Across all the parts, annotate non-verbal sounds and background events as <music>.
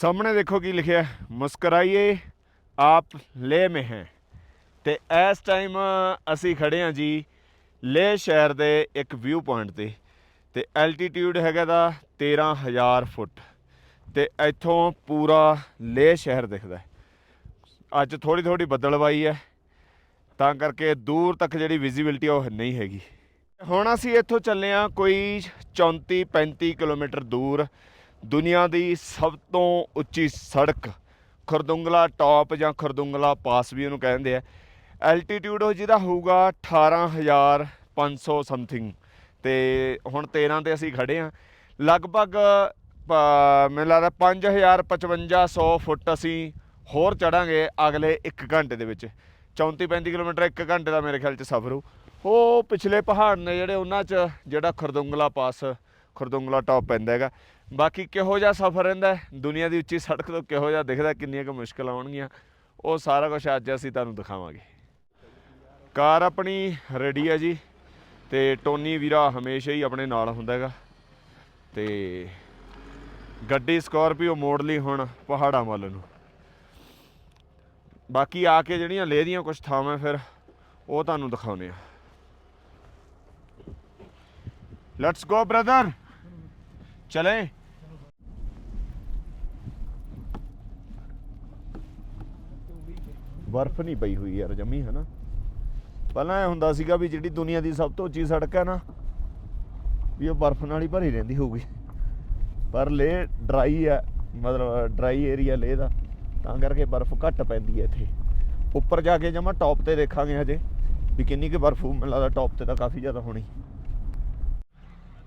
ਸਾਹਮਣੇ ਦੇਖੋ ਕੀ ਲਿਖਿਆ ਮੁਸਕਰਾਈਏ, ਆਪ ਲੇਹ ਮੇ ਹੈ। ਤੇ ਇਸ ਟਾਈਮ ਅਸੀਂ ਖੜੇ ਹਾਂ ਜੀ ਲੇਹ ਸ਼ਹਿਰ ਦੇ ਇੱਕ ਵਿਊ ਪੁਆਇੰਟ ਤੇ। ਤੇ ਐਲਟੀਟਿਊਡ ਹੈਗਾ ਦਾ 13000 ਫੁੱਟ। ਤੇ ਇੱਥੋਂ ਪੂਰਾ ਲੇਹ ਸ਼ਹਿਰ ਦਿਖਦਾ ਅੱਜ ਥੋੜੀ ਥੋੜੀ ਬੱਦਲਵਾਈ ਹੈ। ਤਾਂ ਕਰਕੇ ਦੂਰ ਤੱਕ ਜਿਹੜੀ ਵਿਜ਼ਿਬਿਲਟੀ ਉਹ ਨਹੀਂ ਹੈਗੀ। ਹੁਣ ਅਸੀਂ ਇੱਥੋਂ ਚੱਲੇ ਹਾਂ ਕੋਈ 34 35 ਕਿਲੋਮੀਟਰ ਦੂਰ। ਦੁਨੀਆ ਦੀ ਸਭ ਤੋਂ ਉੱਚੀ ਸੜਕ, ਖਰਦੁੰਗਲਾ ਟਾਪ ਜਾਂ ਖਰਦੁੰਗਲਾ ਪਾਸ ਵੀ ਉਹਨੂੰ ਕਹਿੰਦੇ ਆ। ਐਲਟੀਟਿਊਡ ਉਹ ਜਿਹਦਾ ਹੋਊਗਾ 18500 ਸਮਥਿੰਗ ਤੇ ਹੁਣ 13 ਤੇ ਅਸੀਂ ਖੜੇ ਹਾਂ। ਲਗਭਗ ਮੈਨੂੰ ਲੱਗਦਾ 5000 5500 ਫੁੱਟ ਅਸੀਂ ਹੋਰ ਚੜਾਂਗੇ ਅਗਲੇ 1 ਘੰਟੇ ਦੇ ਵਿੱਚ। 34 35 ਕਿਲੋਮੀਟਰ 1 ਘੰਟੇ ਦਾ ਮੇਰੇ ਖਿਆਲ ਚ ਸਫ਼ਰ ਹੋ ਉਹ ਪਿਛਲੇ ਪਹਾੜ ਨੇ ਜਿਹੜੇ ਉਹਨਾਂ ਚ, ਜਿਹੜਾ ਖਰਦੁੰਗਲਾ ਪਾਸ, ਖਰਦੁੰਗਲਾ ਟਾਪ ਪੈਂਦਾ ਹੈਗਾ। ਬਾਕੀ ਕਿਹੋ ਜਿਹਾ ਸਫ਼ਰ ਰਹਿੰਦਾ ਦੁਨੀਆ ਦੀ ਉੱਚੀ ਸੜਕ ਤੋਂ ਕਿਹੋ ਜਿਹਾ ਦਿਖਦਾ ਕਿੰਨੀਆਂ ਕੁ ਮੁਸ਼ਕਲ ਆਉਣਗੀਆਂ? ਉਹ ਸਾਰਾ ਕੁਝ ਅੱਜ ਅਸੀਂ ਤੁਹਾਨੂੰ ਦਿਖਾਵਾਂਗੇ। ਕਾਰ ਆਪਣੀ ਰੈਡੀ ਹੈ ਜੀ ਤੇ ਟੋਨੀ ਵੀਰਾ ਹਮੇਸ਼ਾ ਹੀ ਆਪਣੇ ਨਾਲ ਹੁੰਦਾ ਹੈਗਾ ਤੇ ਗੱਡੀ ਸਕਾਰਪੀਓ ਮੋੜ ਲਈ ਹੁਣ ਪਹਾੜਾਂ ਵੱਲ ਨੂੰ। ਬਾਕੀ ਆ ਕੇ ਜਿਹੜੀਆਂ ਲੇਹ ਦੀਆਂ ਕੁਝ ਥਾਵਾਂ ਫਿਰ ਉਹ ਤੁਹਾਨੂੰ ਦਿਖਾਉਨੇ ਆ ਲੈਟਸ ਗੋ ਬ੍ਰਦਰ ਚਲੇ ਬਰਫ਼ ਨਹੀਂ ਪਈ ਹੋਈ ਯਾਰ ਜਮੀ ਹੈ ਨਾ ਪਹਿਲਾਂ ਇਹ ਹੁੰਦਾ ਸੀਗਾ ਵੀ ਜਿਹੜੀ ਦੁਨੀਆ ਦੀ ਸਭ ਤੋਂ ਉੱਚੀ ਸੜਕ ਹੈ ਨਾ ਵੀ ਉਹ ਬਰਫ਼ ਨਾਲ ਹੀ ਭਰੀ ਰਹਿੰਦੀ ਹੋਊਗੀ ਪਰ ਲੇ ਡਰਾਈ ਹੈ ਮਤਲਬ ਡਰਾਈ ਏਰੀਆ ਲੇ ਦਾ ਤਾਂ ਕਰਕੇ ਬਰਫ਼ ਘੱਟ ਪੈਂਦੀ ਹੈ ਇੱਥੇ ਉੱਪਰ ਜਾ ਕੇ ਜਮਾ ਟੌਪ ਤੇ ਦੇਖਾਂਗੇ ਹਜੇ ਵੀ ਕਿੰਨੀ ਕੁ ਬਰਫ਼ ਹੋਊ ਮੈਨੂੰ ਲੱਗਦਾ ਟੌਪ ਤੇ ਤਾਂ ਕਾਫੀ ਜ਼ਿਆਦਾ ਹੋਣੀ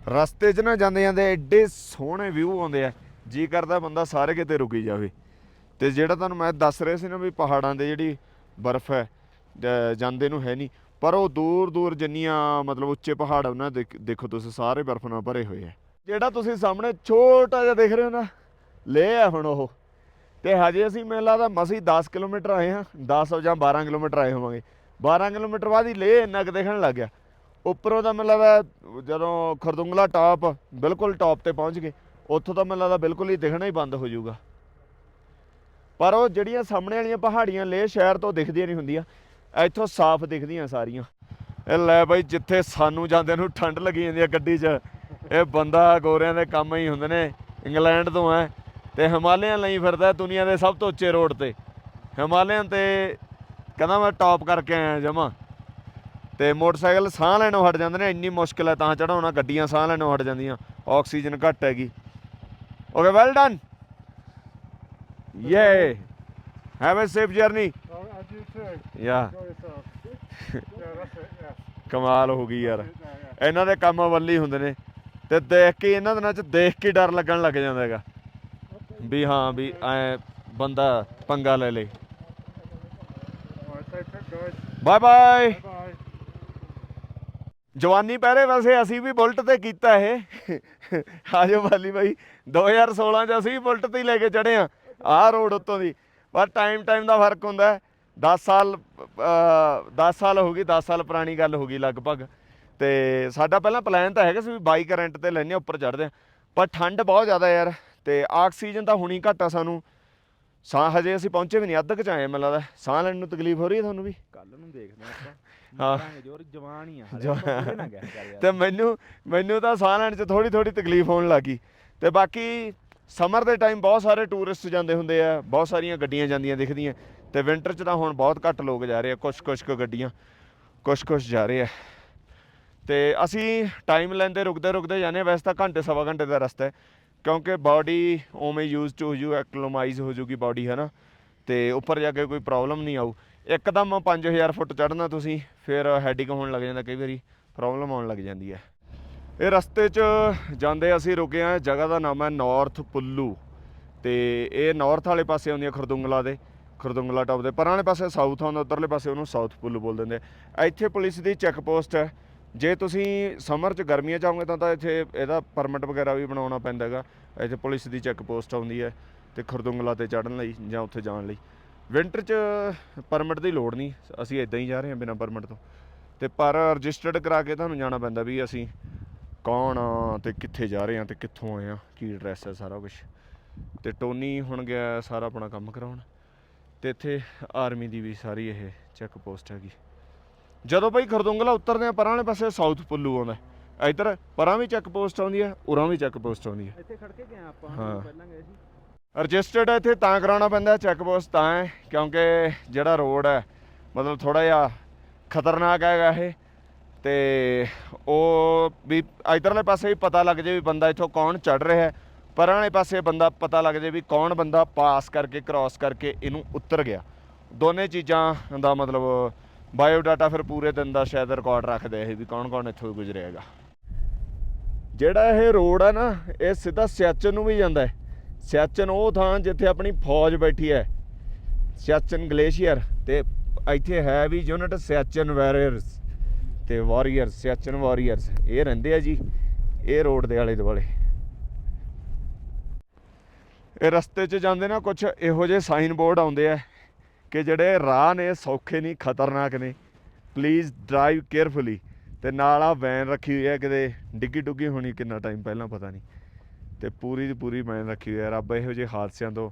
ਰਸਤੇ 'ਚ ਨਾ ਜਾਂਦੇ ਜਾਂਦੇ ਐਡੇ ਸੋਹਣੇ ਵਿਊ ਆਉਂਦੇ ਆ। ਜੀ ਕਰਦਾ ਬੰਦਾ ਸਾਰੇ ਕਿਤੇ ਰੁਕੀ ਜਾਵੇ। ਤੇ ਜਿਹੜਾ ਤੁਹਾਨੂੰ ਮੈਂ ਦੱਸ ਰਿਹਾ ਸੀ ਨਾ ਵੀ ਪਹਾੜਾਂ ਦੇ ਜਿਹੜੀ ਬਰਫ਼ ਹੈ ਜਾਂਦੇ ਨੂੰ ਹੈ ਨਹੀਂ, ਪਰ ਉਹ ਦੂਰ ਦੂਰ ਜਿੰਨੀਆਂ ਮਤਲਬ ਉੱਚੇ ਪਹਾੜ ਉਹਨਾਂ ਦੇ ਦੇਖੋ ਤੁਸੀਂ, ਸਾਰੇ ਬਰਫ਼ ਨਾਲ ਭਰੇ ਹੋਏ ਆ। ਜਿਹੜਾ ਤੁਸੀਂ ਸਾਹਮਣੇ ਛੋਟਾ ਜਿਹਾ ਦੇਖ ਰਹੇ ਹੋ ਨਾ ਲੇਹ ਆ ਹੁਣ ਉਹ। ਤੇ ਹਜੇ ਅਸੀਂ ਮੈਨੂੰ ਲੱਗਦਾ ਮਸੀ 10 ਕਿਲੋਮੀਟਰ ਆਏ ਹਾਂ 10 ਜਾਂ 12 ਕਿਲੋਮੀਟਰ ਆਏ ਹੋਵਾਂਗੇ। 12 ਕਿਲੋਮੀਟਰ ਬਾਅਦ ਹੀ ਲੇਹ ਇੰਨਾ ਕੁ ਦੇਖਣ ਲੱਗ ਗਿਆ। ਉੱਪਰੋਂ ਤਾਂ ਮੈਨੂੰ ਲੱਗਦਾ ਜਦੋਂ ਖਰਦੁੰਗਲਾ ਟਾਪ ਬਿਲਕੁਲ ਟਾਪ ਤੇ ਪਹੁੰਚ ਗਏ ਉੱਥੋਂ ਤਾਂ ਮੈਨੂੰ ਲੱਗਦਾ ਬਿਲਕੁਲ ਹੀ ਦਿਖਣਾ ਹੀ ਬੰਦ ਹੋ ਜਾਊਗਾ। ਪਰ ਉਹ ਜਿਹੜੀਆਂ ਸਾਹਮਣੇ ਵਾਲੀਆਂ ਪਹਾੜੀਆਂ ਲੇਹ ਸ਼ਹਿਰ ਤੋਂ ਦਿਖਦੀਆਂ ਨਹੀਂ ਹੁੰਦੀਆਂ। ਇੱਥੋਂ ਸਾਫ਼ ਦਿਖਦੀਆਂ ਸਾਰੀਆਂ। ਇਹ ਲੈ ਬਾਈ, ਜਿੱਥੇ ਸਾਨੂੰ ਜਾਂਦੇ ਨੂੰ ਠੰਡ ਲੱਗੀ ਜਾਂਦੀ ਹੈ ਗੱਡੀ 'ਚ, ਇਹ ਬੰਦਾ ਗੋਰਿਆਂ ਦੇ ਕੰਮ ਹੀ ਹੁੰਦੇ ਨੇ, ਇੰਗਲੈਂਡ ਤੋਂ ਹੈ ਤੇ ਹਿਮਾਲਿਆਨ ਲਈ ਫਿਰਦਾ ਦੁਨੀਆ ਦੇ ਸਭ ਤੋਂ ਉੱਚੇ ਰੋਡ ਤੇ। ਹਿਮਾਲਿਆਨ ਤੇ ਕਹਿੰਦਾ ਮੈਂ ਟਾਪ ਕਰਕੇ ਆਇਆ ਜਮਾ। ਤੇ ਮੋਟਰਸਾਈਕਲ ਸਾਹ ਲੈਣੋਂ ਹਟ ਜਾਂਦੇ ਨੇ, ਇੰਨੀ ਮੁਸ਼ਕਿਲ ਹੈ, ਤਾਂ ਚੜਾਉਣਾ ਗੱਡੀਆਂ ਸਾਹ ਲੈਣੋਂ ਹਟ ਜਾਂਦੀਆਂ, ਆਕਸੀਜਨ ਘੱਟ ਹੈਗੀ। Okay well done you have a safe journey ਯਾ ਕਮਾਲ ਹੋ ਗਈ ਯਾਰ। ਇਹਨਾਂ ਦੇ ਕੰਮ ਵੱਲੀ ਹੁੰਦੇ ਨੇ। ਤੇ ਦੇਖ ਕੇ, ਇਹਨਾਂ ਦਿਨਾਂ ਚ ਦੇਖ ਕੇ ਡਰ ਲੱਗਣ ਲੱਗ ਜਾਂਦਾ ਹੈਗਾ। ਵੀ ਹਾਂ, ਵੀ ਐ ਬੰਦਾ ਪੰਗਾ ਲੈ ਲੇ। ਬਾਏ ਬਾਏ ਜਵਾਨੀ ਪਹਿਰੇ ਵੈਸੇ ਅਸੀਂ ਵੀ ਬੁਲਟ ਤੇ ਕੀਤਾ ਇਹ। ਆਜੋ ਬਾਲੀ ਬਾਈ 2016 ਚ ਅਸੀਂ ਵੀ ਬੁਲਟ ਤੇ ਹੀ ਲੈ ਕੇ ਚੜੇ ਆ ਆਹ ਰੋਡ ਉੱਤੋਂ ਦੀ। ਪਰ ਟਾਈਮ ਟਾਈਮ ਦਾ ਫ਼ਰਕ ਹੁੰਦਾ ਹੈ। 10 ਸਾਲ 10 ਸਾਲ ਹੋ ਗਈ 10 ਸਾਲ ਪੁਰਾਣੀ ਗੱਲ ਹੋ ਗਈ ਲਗਭਗ। ਤੇ ਸਾਡਾ ਪਹਿਲਾਂ ਪਲਾਨ ਤਾਂ ਹੈਗਾ ਸੀ ਵੀ ਬਾਈਕ ਰੈਂਟ ਤੇ ਲੈਣੇ ਉੱਪਰ ਚੜਦੇ ਆ ਪਰ ਠੰਡ ਬਹੁਤ ਜ਼ਿਆਦਾ ਯਾਰ, ਤੇ ਆਕਸੀਜਨ ਤਾਂ ਹੁਣੀ ਘੱਟ ਆ ਸਾਨੂੰ। ਸਾਹ ਹਜੇ ਅਸੀਂ ਪਹੁੰਚੇ ਵੀ ਨਹੀਂ, ਅੱਧ ਕੁ ਚ ਆਏ ਮੈਨੂੰ ਲੱਗਦਾ। ਸਾਹ ਲੈਣ ਨੂੰ ਤਕਲੀਫ ਹੋ ਰਹੀ ਹੈ ਤੁਹਾਨੂੰ ਵੀ? ਕੱਲ ਨੂੰ ਦੇਖਦੇ ਆਪਾਂ। ਹਾਂ। ਮਾਰਾਂਗੇ ਜੋਰ ਜਵਾਨ ਹੀ ਆ ਹਲੇ ਜਵਾਨ। ਆਪਾਂ ਪੂਰੇ ਨਾ ਗਿਆ ਕਰ ਯਾਰ। ਤੇ ਮੈਨੂੰ ਮੈਨੂੰ ਤਾਂ ਸਾਹ ਲੈਣ 'ਚ ਥੋੜੀ ਥੋੜੀ ਤਕਲੀਫ ਹੋਣ ਲੱਗੀ ਤੇ ਬਾਕੀ ਸਮਰ ਦੇ ਟਾਈਮ ਬਹੁਤ ਸਾਰੇ ਟੂਰਿਸਟ ਜਾਂਦੇ ਹੁੰਦੇ ਆ ਬਹੁਤ ਸਾਰੀਆਂ ਗੱਡੀਆਂ ਜਾਂਦੀਆਂ ਦਿਖਦੀਆਂ। ਤੇ ਵਿੰਟਰ 'ਚ ਤਾਂ ਹੁਣ ਬਹੁਤ ਘੱਟ ਲੋਕ ਜਾ ਰਹੇ ਆ ਕੁਛ ਕੁਛ ਕੁ ਗੱਡੀਆਂ ਕੁਛ ਕੁਛ ਜਾ ਰਹੇ ਆ। ਤੇ ਅਸੀਂ ਟਾਈਮ ਲੈਂਦੇ ਰੁਕਦੇ ਰੁਕਦੇ ਜਾਂਦੇ ਹਾਂ ਵੈਸੇ ਤਾਂ ਘੰਟੇ ਸਵਾ ਘੰਟੇ ਦਾ ਰਸਤਾ ਹੈ ਕਿਉਂਕਿ ਬਾਡੀ ਉਵੇਂ ਯੂਜ਼ ਟੂ ਯੂ ਐਕਲੋਮਾਈਜ਼ ਹੋ ਜੂਗੀ ਬਾਡੀ ਹੈ ਨਾ ਤੇ ਉੱਪਰ ਜਾ ਕੇ ਕੋਈ ਪ੍ਰੋਬਲਮ ਨਹੀਂ ਆਊ। ਇੱਕਦਮ 5000 ਫੁੱਟ ਚੜ੍ਹਨਾ ਤੁਸੀਂ, ਫਿਰ ਹੈਡਿਕ ਹੋਣ ਲੱਗ ਜਾਂਦਾ ਕਈ ਵਾਰੀ ਪ੍ਰੋਬਲਮ ਆਉਣ ਲੱਗ ਜਾਂਦੀ ਹੈ। ਇਹ ਰਸਤੇ 'ਚ ਜਾਂਦੇ ਅਸੀਂ ਰੁਕੇ ਆ ਜਗ੍ਹਾ ਦਾ ਨਾਮ ਹੈ ਨਾਰਥ ਪੁੱਲੂ ਤੇ ਇਹ ਨਾਰਥ ਵਾਲੇ ਪਾਸੇ ਆਉਂਦੀ ਹੈ ਖਰਦੁੰਗਲਾ ਦੇ, ਖਰਦੁੰਗਲਾ ਟਾਪ ਦੇ। ਪਰਾਂ ਵਾਲੇ ਪਾਸੇ ਸਾਊਥ ਆਉਂਦਾ, ਉਧਰਲੇ ਪਾਸੇ ਉਹਨੂੰ ਸਾਊਥ ਪੁੱਲੂ ਬੋਲ ਦਿੰਦੇ ਇੱਥੇ ਪੁਲਿਸ ਦੀ ਚੈੱਕ ਪੋਸਟ ਹੈ। ਜੇ ਤੁਸੀਂ ਸਮਰ 'ਚ ਗਰਮੀਆਂ 'ਚ ਆਓਗੇ ਤਾਂ ਤਾਂ ਇੱਥੇ ਇਹਦਾ ਪਰਮਿਟ ਵਗੈਰਾ ਵੀ ਬਣਾਉਣਾ ਪੈਂਦਾ ਹੈਗਾ। ਇੱਥੇ ਪੁਲਿਸ ਦੀ ਚੈੱਕ ਪੋਸਟ ਆਉਂਦੀ ਹੈ ਤੇ ਖਰਦੁੰਗਲਾ ਤੇ ਚੜ੍ਹਨ ਲਈ ਜਾਂ ਉੱਥੇ ਜਾਣ ਲਈ। ਵਿੰਟਰ 'ਚ ਪਰਮਿਟ ਦੀ ਲੋੜ ਨਹੀਂ। ਅਸੀਂ ਇਦਾਂ ਹੀ ਜਾ ਰਹੇ ਹਾਂ ਬਿਨਾਂ ਪਰਮਿਟ ਤੋਂ। ਤੇ ਪਰ ਰਜਿਸਟਰਡ ਕਰਾ ਕੇ ਤੁਹਾਨੂੰ ਜਾਣਾ ਪੈਂਦਾ ਵੀ ਅਸੀਂ ਕੌਣ ਆ ਤੇ ਕਿੱਥੇ ਜਾ ਰਹੇ ਆ ਤੇ ਕਿੱਥੋਂ ਆਏ ਆ ਕੀ ਐਡਰੈਸ ਹੈ ਸਾਰਾ ਕੁਝ ਤੇ ਟੋਨੀ ਹੁਣ ਗਿਆ ਸਾਰਾ ਆਪਣਾ ਕੰਮ ਕਰਾਉਣ। ਤੇ ਇੱਥੇ ਆਰਮੀ ਦੀ ਵੀ ਸਾਰੀ ਇਹ ਚੈੱਕ ਪੋਸਟ ਹੈਗੀ। ਜਦੋਂ ਬਈ ਖਰਦੁੰਗਲਾ ਉਤਰਦੇ ਆ ਪਰਾਂ ਵਾਲੇ ਪਾਸੇ ਸਾਊਥ ਪੁੱਲੂ ਆਉਂਦਾ ਹੈ। ਇੱਧਰ ਪਰਾਂ ਵੀ ਚੈੱਕ ਪੋਸਟ ਆਉਂਦੀ ਹੈ ਉਰਾਂ ਵੀ ਚੈੱਕ ਪੋਸਟ ਆਉਂਦੀ ਹੈ। ਇੱਥੇ ਖੜ ਕੇ ਗਏ ਆਪਾਂ ਹਾਂ। ਪਹਿਲਾਂ ਗਏ ਸੀ। ਰਜਿਸਟਰਡ ਇੱਥੇ, ਤਾਂ ਕਰਾਉਣਾ ਪੈਂਦਾ ਚੈੱਕ ਪੋਸਟ ਤਾਂ ਹੈ, ਕਿਉਂਕਿ ਜਿਹੜਾ ਰੋਡ ਹੈ, ਮਤਲਬ ਥੋੜਾ ਜਿਹਾ ਖਤਰਨਾਕ ਹੈਗਾ ਇਹ। ਤੇ ਉਹ ਵੀ ਇਧਰਲੇ ਪਾਸੇ ਵੀ ਪਤਾ ਲੱਗ ਜੇ ਵੀ ਬੰਦਾ ਇੱਥੋਂ ਕੌਣ ਚੜ ਰਿਹਾ ਹੈ, ਪਰਾਂ ਵਾਲੇ ਪਾਸੇ ਬੰਦਾ ਪਤਾ ਲੱਗ ਜੇ ਵੀ ਕੌਣ ਬੰਦਾ ਪਾਸ ਕਰਕੇ ਕ੍ਰਾਸ ਕਰਕੇ ਇਹਨੂੰ ਉਤਰ ਗਿਆ। ਦੋਨੇ ਚੀਜ਼ਾਂ ਦਾ ਮਤਲਬ ਬਾਇਓ ਡਾਟਾ ਫਿਰ ਪੂਰੇ ਦਿਨ ਦਾ ਸ਼ਾਇਦ ਰਿਕਾਰਡ ਰੱਖਦੇ ਇਹ ਵੀ ਕੌਣ ਕੌਣ ਇੱਥੋਂ ਗੁਜ਼ਰੇਗਾ। ਜਿਹੜਾ ਇਹ ਰੋਡ ਹੈ ਨਾ, ਇਹ ਸਿੱਧਾ ਸਿਆਚਨ ਨੂੰ ਵੀ ਜਾਂਦਾ ਹੈ। ਸਿਆਚਨ ਉਹ ਥਾਂ ਜਿੱਥੇ ਆਪਣੀ ਫੌਜ ਬੈਠੀ ਹੈ। ਸਿਆਚਨ ਗਲੇਸ਼ੀਅਰ ਤੇ ਇੱਥੇ ਹੈ ਵੀ ਯੂਨਿਟ ਸਿਆਚਨ ਵਾਰੀਅਰਸ ਤੇ ਵਾਰੀਅਰਸ, ਸਿਆਚਨ ਵਾਰੀਅਰਸ। ਇਹ ਰਹਿੰਦੇ ਆ ਜੀ, ਇਹ ਰੋਡ ਦੇ ਆਲੇ ਦੁਆਲੇ। ਇਹ ਰਸਤੇ 'ਚ ਜਾਂਦੇ ਨਾ ਕੁਝ ਇਹੋ ਜਿਹੇ ਸਾਈਨ ਬੋਰਡ ਆਉਂਦੇ ਆ ਕਿ ਜਿਹੜੇ ਰਾਹ ਨੇ, ਸੌਖੇ ਨਹੀਂ, ਖਤਰਨਾਕ ਨੇ। ਪਲੀਜ਼ ਡਰਾਈਵ ਕੇਅਰਫੁਲੀ ਤੇ ਨਾਲ ਆ ਵੈਨ ਰੱਖੀ ਹੋਈ ਹੈ ਕਿਤੇ ਡਿੱਗੀ ਡੁੱਗੀ ਹੋਣੀ ਕਿੰਨਾ ਟਾਈਮ ਪਹਿਲਾਂ ਪਤਾ ਨਹੀਂ। ਤੇ ਪੂਰੀ ਦੀ ਪੂਰੀ ਵੈਨ ਰੱਖੀ ਹੋਈ ਹੈ। ਰੱਬ ਇਹੋ ਜਿਹੇ ਹਾਦਸਿਆਂ ਤੋਂ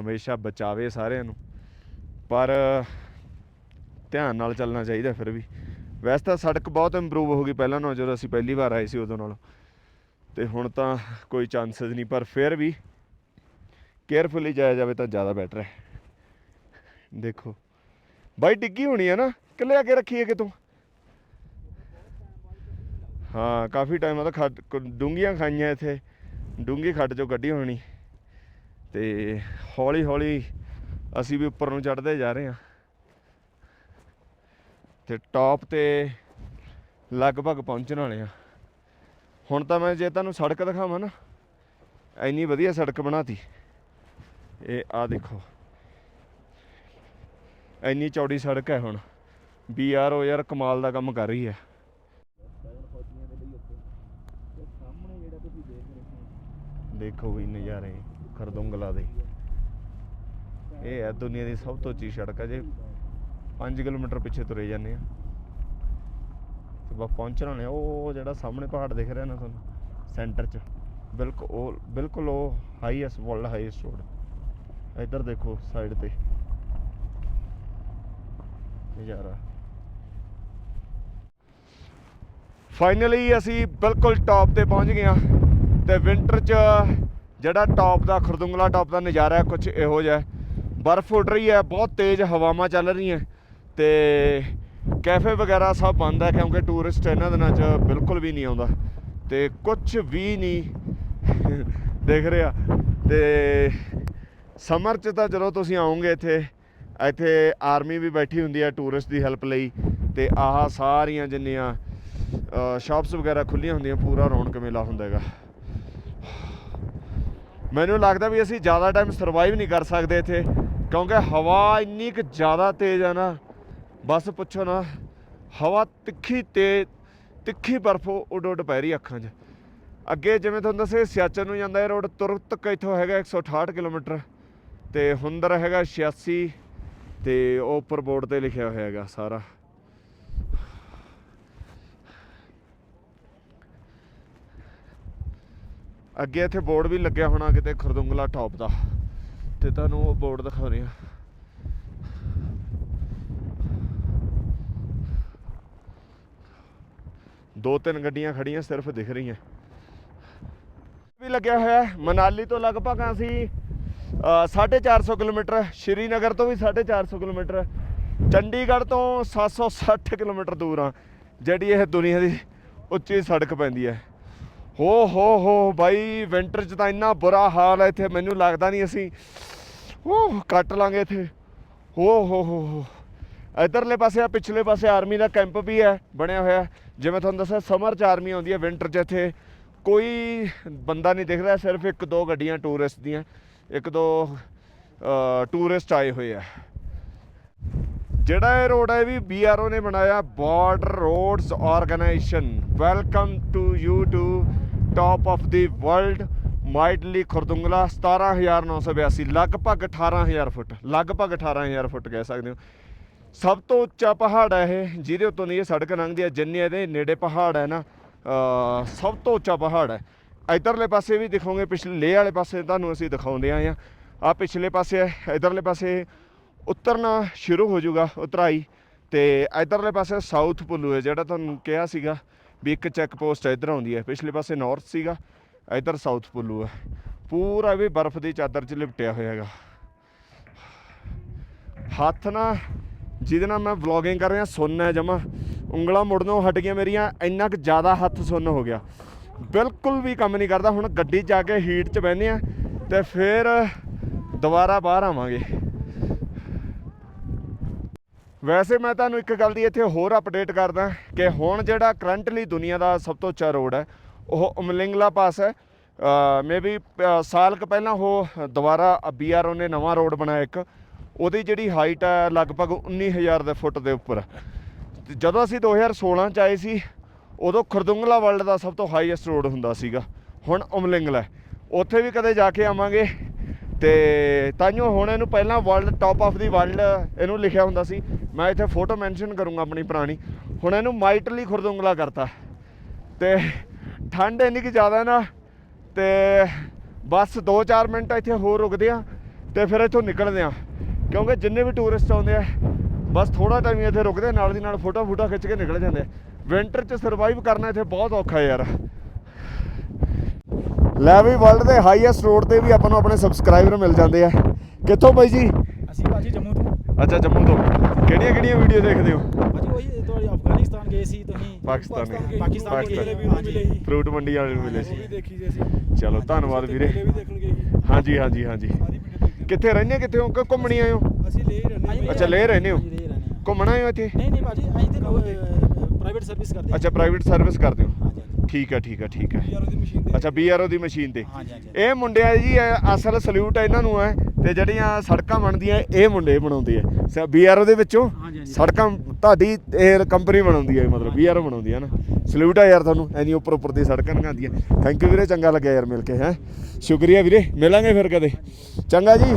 ਹਮੇਸ਼ਾ ਬਚਾਵੇ ਸਾਰਿਆਂ ਨੂੰ। ਪਰ ਧਿਆਨ ਨਾਲ ਚੱਲਣਾ ਚਾਹੀਦਾ ਫਿਰ ਵੀ। ਵੈਸੇ ਤਾਂ ਸੜਕ ਬਹੁਤ ਇੰਪਰੂਵ ਹੋ ਗਈ ਪਹਿਲਾਂ ਨਾਲੋਂ, ਜਦੋਂ ਅਸੀਂ ਪਹਿਲੀ ਵਾਰ ਆਏ ਸੀ ਉਦੋਂ ਨਾਲੋਂ। ਤੇ ਹੁਣ ਤਾਂ ਕੋਈ ਚਾਂਸਸ ਨਹੀਂ, ਪਰ ਫਿਰ ਵੀ ਕੇਅਰਫੁਲੀ ਜਾਇਆ ਜਾਵੇ ਤਾਂ ਜ਼ਿਆਦਾ ਬੈਟਰ ਹੈ। ਦੇਖੋ। ਬਾਈ, ਡਿੱਗੀ ਹੋਣੀ ਹੈ ਨਾ? ਕਿ ਆ ਕੇ ਰੱਖੀਏ ਕਿਤੋਂ? ਹਾਂ, ਕਾਫੀ ਟਾਈਮ ਦਾ ਖੱਡ ਡੂੰਗੀਆਂ ਖਾਈਆਂ ਇੱਥੇ। ਡੂੰਗੀ ਖੱਡ ਚੋਂ ਕੱਢੀ ਹੋਣੀ। ਤੇ ਹੌਲੀ ਹੌਲੀ ਅਸੀਂ ਵੀ ਉੱਪਰ ਨੂੰ ਚੜ੍ਹਦੇ ਜਾ ਰਹੇ ਹਾਂ। ਤੇ ਟੌਪ ਤੇ ਲਗਭਗ ਪਹੁੰਚਣ ਵਾਲੇ ਆ ਹੁਣ ਤਾਂ ਮੈਂ ਜੇ ਤੁਹਾਨੂੰ ਸੜਕ ਦਿਖਾਵਾਂ ਨਾ, ਇੰਨੀ ਵਧੀਆ ਸੜਕ ਬਣਾਤੀ। ਇਹ ਆ ਦੇਖੋ। ਇੰਨੀ ਚੌੜੀ ਸੜਕ ਹੈ ਹੁਣ। ਬੀਆਰਓ ਯਾਰ ਕਮਾਲ ਦਾ ਕੰਮ ਕਰ ਰਹੀ ਹੈ ਸੈਵਨ ਫੌਜੀਆਂ ਦੇ ਲਈ ਉੱਤੇ ਤੇ ਸਾਹਮਣੇ ਜਿਹੜਾ ਤੁਸੀਂ ਦੇਖ ਰਹੇ ਹੋ ਦੇਖੋ ਵੀ ਨਜ਼ਾਰੇ ਖਰਦੁੰਗਲਾ ਦੇ। ਇਹ ਹੈ ਦੁਨੀਆ ਦੀ ਸਭ ਤੋਂ ਉੱਚੀ ਸੜਕ ਹੈ ਜੇ। 5 ਕਿਲੋਮੀਟਰ ਪਿੱਛੇ ਤੁਰੇ ਜਾਂਦੇ ਆ। ਤੇ ਬਸ ਪਹੁੰਚਣ ਵਾਲੇ ਉਹ ਜਿਹੜਾ ਸਾਹਮਣੇ ਪਹਾੜ ਦਿਖ ਰਿਹਾ ਨਾ ਤੁਹਾਨੂੰ, ਸੈਂਟਰ 'ਚ। ਬਿਲਕੁਲ ਉਹ ਬਿਲਕੁਲ ਉਹ ਹਾਈਐਸਟ ਵਰਲਡ ਹਾਈਐਸਟ ਰੋਡ ਇੱਧਰ ਦੇਖੋ ਸਾਈਡ ਤੇ। ਨਜ਼ਾਰਾ। ਫਾਈਨਲੀ ਅਸੀਂ ਬਿਲਕੁਲ ਟੌਪ ਤੇ ਪਹੁੰਚ ਗਏ ਹਾਂ। ਤੇ ਵਿੰਟਰ 'ਚ ਜਿਹੜਾ ਟੌਪ ਦਾ ਖਰਦੁੰਗਲਾ ਟੌਪ ਦਾ ਨਜ਼ਾਰਾ ਹੈ ਕੁਝ ਇਹੋ ਜਿਹਾ ਬਰਫ਼ ਉੱਡ ਰਹੀ ਹੈ, ਬਹੁਤ ਤੇਜ਼ ਹਵਾਵਾਂ ਚੱਲ ਰਹੀਆਂ। ਤੇ ਕੈਫੇ ਵਗੈਰਾ ਸਭ ਬੰਦ ਹੈ, ਕਿਉਂਕਿ ਟੂਰਿਸਟ ਇਹਨਾਂ ਦਿਨਾਂ 'ਚ ਬਿਲਕੁਲ ਵੀ ਨਹੀਂ ਆਉਂਦਾ। ਤੇ ਕੁਝ ਵੀ ਨਹੀਂ <laughs> ਦੇਖ ਰਿਹਾ। ਤੇ ਸਮਰ 'ਚ ਤਾਂ ਚਲੋ ਤੁਸੀਂ ਆਓਗੇ ਇੱਥੇ ਇੱਥੇ ਆਰਮੀ ਵੀ ਬੈਠੀ ਹੁੰਦੀ ਹੈ ਟੂਰਿਸਟ ਦੀ ਹੈਲਪ ਲਈ। ਤੇ ਆਹ ਸਾਰੀਆਂ ਜਿੰਨੀਆਂ ਸ਼ਾਪਸ ਵਗੈਰਾ ਖੁੱਲੀਆਂ ਹੁੰਦੀਆਂ, ਪੂਰਾ ਰੌਣਕ ਮੇਲਾ ਹੁੰਦਾ ਹੈਗਾ। ਮੈਨੂੰ ਲੱਗਦਾ ਵੀ ਅਸੀਂ ਜ਼ਿਆਦਾ ਟਾਈਮ ਸਰਵਾਈਵ ਨਹੀਂ ਕਰ ਸਕਦੇ ਇੱਥੇ, ਕਿਉਂਕਿ ਹਵਾ ਇੰਨੀ ਕੁ ਜ਼ਿਆਦਾ ਤੇਜ਼ ਆ ਨਾ, ਬਸ ਪੁੱਛੋ ਨਾ, ਹਵਾ ਤਿੱਖੀ ਤੇ, ਤਿੱਖੀ ਬਰਫ਼ ਉੱਡ ਉੱਡ ਪੈ ਰਹੀ ਅੱਖਾਂ 'ਚ। ਅੱਗੇ ਜਿਵੇਂ ਤੁਹਾਨੂੰ ਦੱਸੇ ਸਿਆਚਨ ਨੂੰ ਜਾਂਦਾ ਇਹ ਰੋਡ ਤੁਰਤ ਤੱਕ ਇੱਥੋਂ ਹੈਗਾ 168 ਕਿਲੋਮੀਟਰ, ਤੇ ਹੁੰਦਰ ਹੈਗਾ 86 ਤੇ ਉਹ ਉੱਪਰ ਬੋਰਡ ਤੇ ਲਿਖਿਆ ਹੋਇਆ ਹੈਗਾ ਸਾਰਾ। ਅੱਗੇ ਇੱਥੇ ਬੋਰਡ ਵੀ ਲੱਗਿਆ ਹੋਣਾ ਕਿਤੇ ਖਰਦੁੰਗਲਾ ਟੌਪ ਦਾ। ਤੇ ਤੁਹਾਨੂੰ ਉਹ ਬੋਰਡ ਦਿਖਾਉਂਦੇ ਆ ਦੋ ਤਿੰਨ ਗੱਡੀਆਂ ਖੜੀਆਂ ਸਿਰਫ ਦਿਖ ਰਹੀਆਂ। ਵੀ ਲੱਗਿਆ ਹੋਇਆ ਮਨਾਲੀ ਤੋਂ ਲਗਭਗ ਅਸੀਂ ਅ, 450 ਕਿਲੋਮੀਟਰ ਸ਼੍ਰੀਨਗਰ ਤੋਂ ਵੀ 450 ਕਿਲੋਮੀਟਰ ਚੰਡੀਗੜ੍ਹ ਤੋਂ 760 ਕਿਲੋਮੀਟਰ ਦੂਰ ਆ ਜਿਹੜੀ ਇਹ ਦੁਨੀਆ ਦੀ ਉੱਚੀ ਸੜਕ ਪੈਂਦੀ ਹੈ। ਹੋ ਹੋ ਹੋ ਬਾਈ ਵਿੰਟਰ 'ਚ ਤਾਂ ਇੰਨਾ ਬੁਰਾ ਹਾਲ ਹੈ ਇੱਥੇ, ਮੈਨੂੰ ਲੱਗਦਾ ਨਹੀਂ ਅਸੀਂ। ਉਹ ਕੱਟ ਲਾਂਗੇ ਇੱਥੇ। ਹੋ ਹੋ ਹੋ ਹੋ। ਇਧਰਲੇ ਪਾਸੇ ਆ, ਪਿਛਲੇ ਪਾਸੇ ਆਰਮੀ ਦਾ ਕੈਂਪ ਵੀ ਹੈ, ਬਣਿਆ ਹੋਇਆ। ਜਿਵੇਂ ਤੁਹਾਨੂੰ ਦੱਸਿਆ ਸਮਰ 'ਚ ਆਰਮੀ ਆਉਂਦੀ ਹੈ ਵਿੰਟਰ 'ਚ ਇੱਥੇ। ਕੋਈ ਬੰਦਾ ਨਹੀਂ ਦਿਖਦਾ, ਸਿਰਫ ਇੱਕ ਦੋ ਗੱਡੀਆਂ ਟੂਰਿਸਟ ਦੀਆਂ। ਇੱਕ ਦੋ ਟੂਰਿਸਟ ਆਏ ਹੋਏ ਆ। ਜਿਹੜਾ ਇਹ ਰੋਡ ਹੈ ਇਹ ਵੀ ਬੀਆਰਓ ਨੇ ਬਣਾਇਆ border roads organisation welcome to you to top of the world ਮਾਈਡਲੀ Khardungla 17982 ਲਗਭਗ 18000 ਫੁੱਟ ਲਗਭਗ 18000 ਫੁੱਟ ਕਹਿ ਸਕਦੇ ਹੋ ਸਭ ਤੋਂ ਉੱਚਾ ਪਹਾੜ ਹੈ ਇਹ ਜਿਹਦੇ ਉੱਤੋਂ ਦੀ ਇਹ ਸੜਕ ਲੰਘਦੀ ਹੈ ਜਿੰਨੇ ਇਹਦੇ ਨੇੜੇ ਪਹਾੜ ਹੈ ਨਾ ਸਭ ਤੋਂ ਉੱਚਾ ਪਹਾੜ ਹੈ ਇਧਰਲੇ ਪਾਸੇ ਵੀ ਦਿਖਾਉਂਗੇ ਪਿਛਲੇ ਲੇਹ ਵਾਲੇ ਪਾਸੇ ਤੁਹਾਨੂੰ ਅਸੀਂ ਦਿਖਾਉਂਦੇ ਆਏ ਆ ਆ ਪਿਛਲੇ ਪਾਸੇ ਇਧਰਲੇ ਪਾਸੇ ਉਤਰਨਾ ਸ਼ੁਰੂ ਹੋ ਜਾਊਗਾ ਉਤਰਾਈ ਤੇ ਇਧਰਲੇ ਪਾਸੇ ਸਾਊਥ ਪੁੱਲੂ ਹੈ ਜਿਹੜਾ ਤੁਹਾਨੂੰ ਕਿਹਾ ਸੀਗਾ ਵੀ ਇੱਕ ਚੈੱਕ ਪੋਸਟ ਇੱਧਰ ਆਉਂਦੀ ਹੈ, ਪਿਛਲੇ ਪਾਸੇ ਨਾਰਥ ਸੀਗਾ, ਇੱਧਰ ਸਾਊਥ ਪੁੱਲੂ ਹੈ ਪੂਰਾ ਵੀ ਬਰਫ਼ ਦੀ ਚਾਦਰ 'ਚ ਲਿਪਟਿਆ ਹੋਇਆ ਹੈਗਾ। ਹੱਥ ਨਾ, ਜਿਹਦੇ ਨਾਲ ਮੈਂ ਵਲੌਗਿੰਗ ਕਰ ਰਿਹਾ, ਸੁੰਨ ਹੈ ਜਮਾ। ਉਂਗਲਾਂ ਮੁੜਨੋਂ ਹਟ ਗਈਆਂ ਮੇਰੀਆਂ, ਇੰਨਾ ਕੁ ਜ਼ਿਆਦਾ ਹੱਥ ਸੁੰਨ ਹੋ ਗਿਆ। ਬਿਲਕੁਲ ਵੀ ਕੰਮ ਨਹੀਂ ਕਰਦਾ, ਹੁਣ ਗੱਡੀ 'ਚ ਆ ਕੇ ਹੀਟ 'ਚ ਬਹਿੰਦੇ ਆ ਤੇ ਫਿਰ ਦੁਬਾਰਾ ਬਾਹਰ ਆਵਾਂਗੇ। ਵੈਸੇ ਮੈਂ ਤੁਹਾਨੂੰ ਇੱਕ ਗੱਲ ਦੀ ਇੱਥੇ ਹੋਰ ਅਪਡੇਟ ਕਰਦਾ ਕਿ ਹੁਣ ਜਿਹੜਾ ਕਰੰਟਲੀ ਦੁਨੀਆ ਦਾ ਸਭ ਤੋਂ ਉੱਚਾ ਰੋਡ ਹੈ, ਉਹ ਉਮਲਿੰਗਲਾ ਪਾਸ ਹੈ। ਮੇਬੀ ਸਾਲ ਕੁ ਪਹਿਲਾਂ ਉਹ ਦੁਬਾਰਾ ਬੀਆਰਓ ਨੇ ਨਵਾਂ ਰੋਡ ਬਣਾਇਆ ਇੱਕ। ਉਹਦੀ ਜਿਹੜੀ ਹਾਈਟ ਹੈ ਲਗਭਗ 19000 ਦੇ ਫੁੱਟ ਦੇ ਉੱਪਰ। ਜਦੋਂ ਅਸੀਂ 2016 ਚ ਆਏ ਸੀ, ਉਦੋਂ ਖਰਦੁੰਗਲਾ ਵਰਲਡ ਦਾ ਸਭ ਤੋਂ ਹਾਈਐਸਟ ਰੋਡ ਹੁੰਦਾ ਸੀਗਾ। ਹੁਣ ਉਮਲਿੰਗਲਾ ਉੱਥੇ ਵੀ ਕਦੇ ਜਾ ਕੇ ਆਵਾਂਗੇ। ਤੇ ਤਾਈਓ ਹੁਣ ਇਹਨੂੰ ਪਹਿਲਾਂ world top of the world ਇਹਨੂੰ ਲਿਖਿਆ ਹੁੰਦਾ ਸੀ। ਮੈਂ ਇੱਥੇ ਫੋਟੋ ਮੈਂਸ਼ਨ ਕਰੂੰਗਾ ਆਪਣੀ ਪੁਰਾਣੀ। ਹੁਣ ਇਹਨੂੰ ਮਾਈਟਲੀ ਖੁਰਦੁੰਗਲਾ ਕਰਤਾ। ਤੇ ਠੰਡ ਇੰਨੀ ਕਿ ਜ਼ਿਆਦਾ ਨਾ, ਤੇ ਬਸ 2-4 ਮਿੰਟ ਇੱਥੇ ਹੋਰ ਰੁਕਦੇ ਆ ਤੇ ਫਿਰ ਇੱਥੋਂ ਨਿਕਲਦੇ ਆ। ਕਿਉਂਕਿ ਜਿੰਨੇ ਵੀ ਟੂਰਿਸਟ ਆਉਂਦੇ ਆ, ਬਸ ਥੋੜਾ ਟਾਈਮ ਇੱਥੇ ਰੁਕਦੇ ਨਾਲ ਦੀ ਨਾਲ ਫੋਟੋ ਫੋਟੋ ਖਿੱਚ ਕੇ ਨਿਕਲ ਜਾਂਦੇ ਵਿੰਟਰ 'ਚ ਸਰਵਾਈਵ ਕਰਨਾ ਇੱਥੇ ਬਹੁਤ ਔਖਾ ਹੈ ਯਾਰ। ਲੈ ਵੀ ਵਰਲਡ ਦੇ ਹਾਈਐਸਟ ਰੋਡ ਤੇ ਵੀ ਆਪਾਂ ਨੂੰ ਆਪਣੇ ਸਬਸਕ੍ਰਾਈਬਰ ਮਿਲ ਜਾਂਦੇ ਆ। ਕਿੱਥੋਂ ਬਾਈ ਜੀ? ਅਸੀਂ ਭਾਜੀ ਜੰਮੂ ਤੋਂ। ਅੱਛਾ ਜੰਮੂ ਤੋਂ। ਕਿਹੜੀਆਂ ਕਿਹੜੀਆਂ ਵੀਡੀਓ ਦੇਖਦੇ ਹੋ? ਭਾਜੀ ਉਹੀ ਤੁਹਾਡੀ ਅਫਗਾਨਿਸਤਾਨ ਗਏ ਸੀ ਤੁਸੀਂ ਪਾਕਿਸਤਾਨ ਗਏ। ਪਾਕਿਸਤਾਨ ਪਾਕਿਸਤਾਨ। ਗਏ। ਹਾਂਜੀ ਫਰੂਟ ਮੰਡੀ ਵਾਲੇ ਨੂੰ ਮਿਲੇ ਸੀ। ਦੇਖੀ ਸੀ। ਅਸੀਂ ਚਲੋ ਧੰਨਵਾਦ ਵੀਰੇ। ਵੀ ਦੇਖਣ ਗਏ ਸੀ। ਹਾਂਜੀ ਹਾਂਜੀ ਹਾਂਜੀ। ਸਾਰੀ ਵੀਡੀਓ ਦੇਖੀ ਕਿੱਥੇ ਰਹਿੰਦੇ ਕਿੱਥੇ ਹੋ? ਕਿ ਘੁੰਮਣੀ ਆਏ ਹੋ? ਅਸੀਂ ਲੈ ਰਹਿੰਦੇ ਅਸੀਂ ਅੱਛਾ, ਲੇਹ ਰਹਿੰਦੇ ਹੋ? ਹਾਂਜੀ, ਲੇਹ ਰਹਿੰਦੇ ਹਾਂ। ਘੁੰਮਣਾ ਆਏ ਹੋ ਇੱਥੇ? ਨਹੀਂ ਨਹੀਂ ਭਾਜੀ ਅਸੀਂ ਤੇ ਪ੍ਰਾਈਵੇਟ ਸਰਵਿਸ ਕਰਦੇ ਹਾਂ। ਅੱਛਾ ਪ੍ਰਾਈਵੇਟ ਸਰਵਿਸ ਕਰਦੇ ਹੋ। ਠੀਕ ਹੈ ਠੀਕ ਹੈ ਠੀਕ ਹੈ ਯਾਰ ਉਹਦੀ ਮਸ਼ੀਨ ਤੇ। ਅੱਛਾ ਬੀਆਰਓ ਦੀ ਮਸ਼ੀਨ ਤੇ। ਹਾਂਜੀ ਹਾਂਜੀ ਇਹ ਮੁੰਡਿਆ ਜੀ ਇਹ ਅਸਲ ਸਲੂਟ ਇਹਨਾਂ ਨੂੰ ਹੈ ਤੇ ਜਿਹੜੀਆਂ ਸੜਕਾਂ ਬਣਦੀਆਂ ਇਹ ਮੁੰਡੇ ਬਣਾਉਂਦੇ ਆ ਬੀਆਰਓ ਦੇ ਵਿੱਚੋਂ। ਸੜਕਾਂ ਤੁਹਾਡੀ ਇਹ ਕੰਪਨੀ ਬਣਾਉਂਦੀ ਹੈ ਮਤਲਬ ਬੀਆਰਓ ਬਣਾਉਂਦੀ ਹੈ ਨਾ। ਸਲੂਟ ਆ ਯਾਰ ਤੁਹਾਨੂੰ ਐਨੀ ਉੱਪਰ ਉੱਪਰ ਦੀ ਸੜਕਾਂ ਲੰਘਾਉਂਦੀਆਂ ਥੈਂਕ ਯੂ ਵੀਰੇ ਚੰਗਾ ਲੱਗਿਆ ਯਾਰ ਮਿਲ ਕੇ ਹੈ। ਸ਼ੁਕਰੀਆ ਵੀਰੇ ਮਿਲਾਂਗੇ ਫਿਰ ਕਦੇ। ਚੰਗਾ ਜੀ।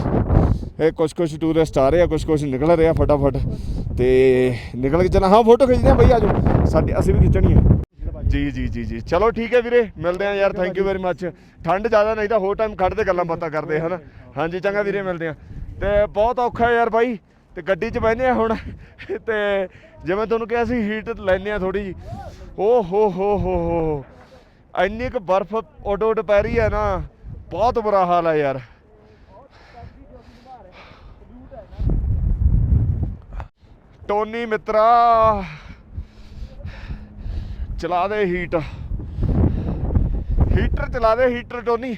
ਇਹ ਕੁਛ ਕੁਛ ਟੂਰਿਸਟ ਆ ਰਹੇ ਆ ਕੁਛ ਕੁਛ ਨਿਕਲ ਰਹੇ ਆ ਫਟਾਫਟ। ਤੇ ਨਿਕਲ ਕੇ ਚੱਲਾਂ ਹਾਂ ਫੋਟੋ ਖਿੱਚਦੇ ਆ ਬਈ ਆਜੋ ਸਾਡੇ ਅਸੀਂ ਵੀ ਖਿੱਚਣੀ ਹੈ ਜੀ ਜੀ ਜੀ ਜੀ। ਚਲੋ ਠੀਕ ਹੈ ਵੀਰੇ ਮਿਲਦੇ ਆ ਯਾਰ ਥੈਂਕ ਯੂ ਵੈਰੀ ਮੱਚ ਠੰਡ ਜ਼ਿਆਦਾ ਨਹੀਂ ਤਾਂ ਹੋਰ ਟਾਈਮ ਖੜਦੇ ਗੱਲਾਂ ਬਾਤਾਂ ਕਰਦੇ ਹਨਾ? ਹਾਂਜੀ ਚੰਗਾ ਵੀਰੇ ਮਿਲਦੇ ਆ ਤੇ ਬਹੁਤ ਔਖਾ ਯਾਰ ਬਾਈ ਤੇ ਗੱਡੀ 'ਚ ਬਹਿੰਦੇ ਆ ਹੁਣ। <laughs> ਤੇ ਜਿਵੇਂ ਤੁਹਾਨੂੰ ਕਿਹਾ ਸੀ ਹੀਟ ਲੈਨੇ ਆ ਥੋੜੀ ਜੀ ਓ ਹੋ ਹੋ ਹੋ ਹੋ। ਇੰਨੀ ਕੁ ਬਰਫ਼ ਉੱਡ ਉੱਡ ਪੈ ਰਹੀ ਹੈ ਨਾ ਬਹੁਤ ਬੁਰਾ ਹਾਲ ਹੈ ਯਾਰ। ਟੋਨੀ ਮਿੱਤਰਾ। ਚਲਾ ਦੇ ਹੀਟ ਹੀਟਰ ਚਲਾ ਦੇ ਹੀਟਰ ਟੋਨੀ।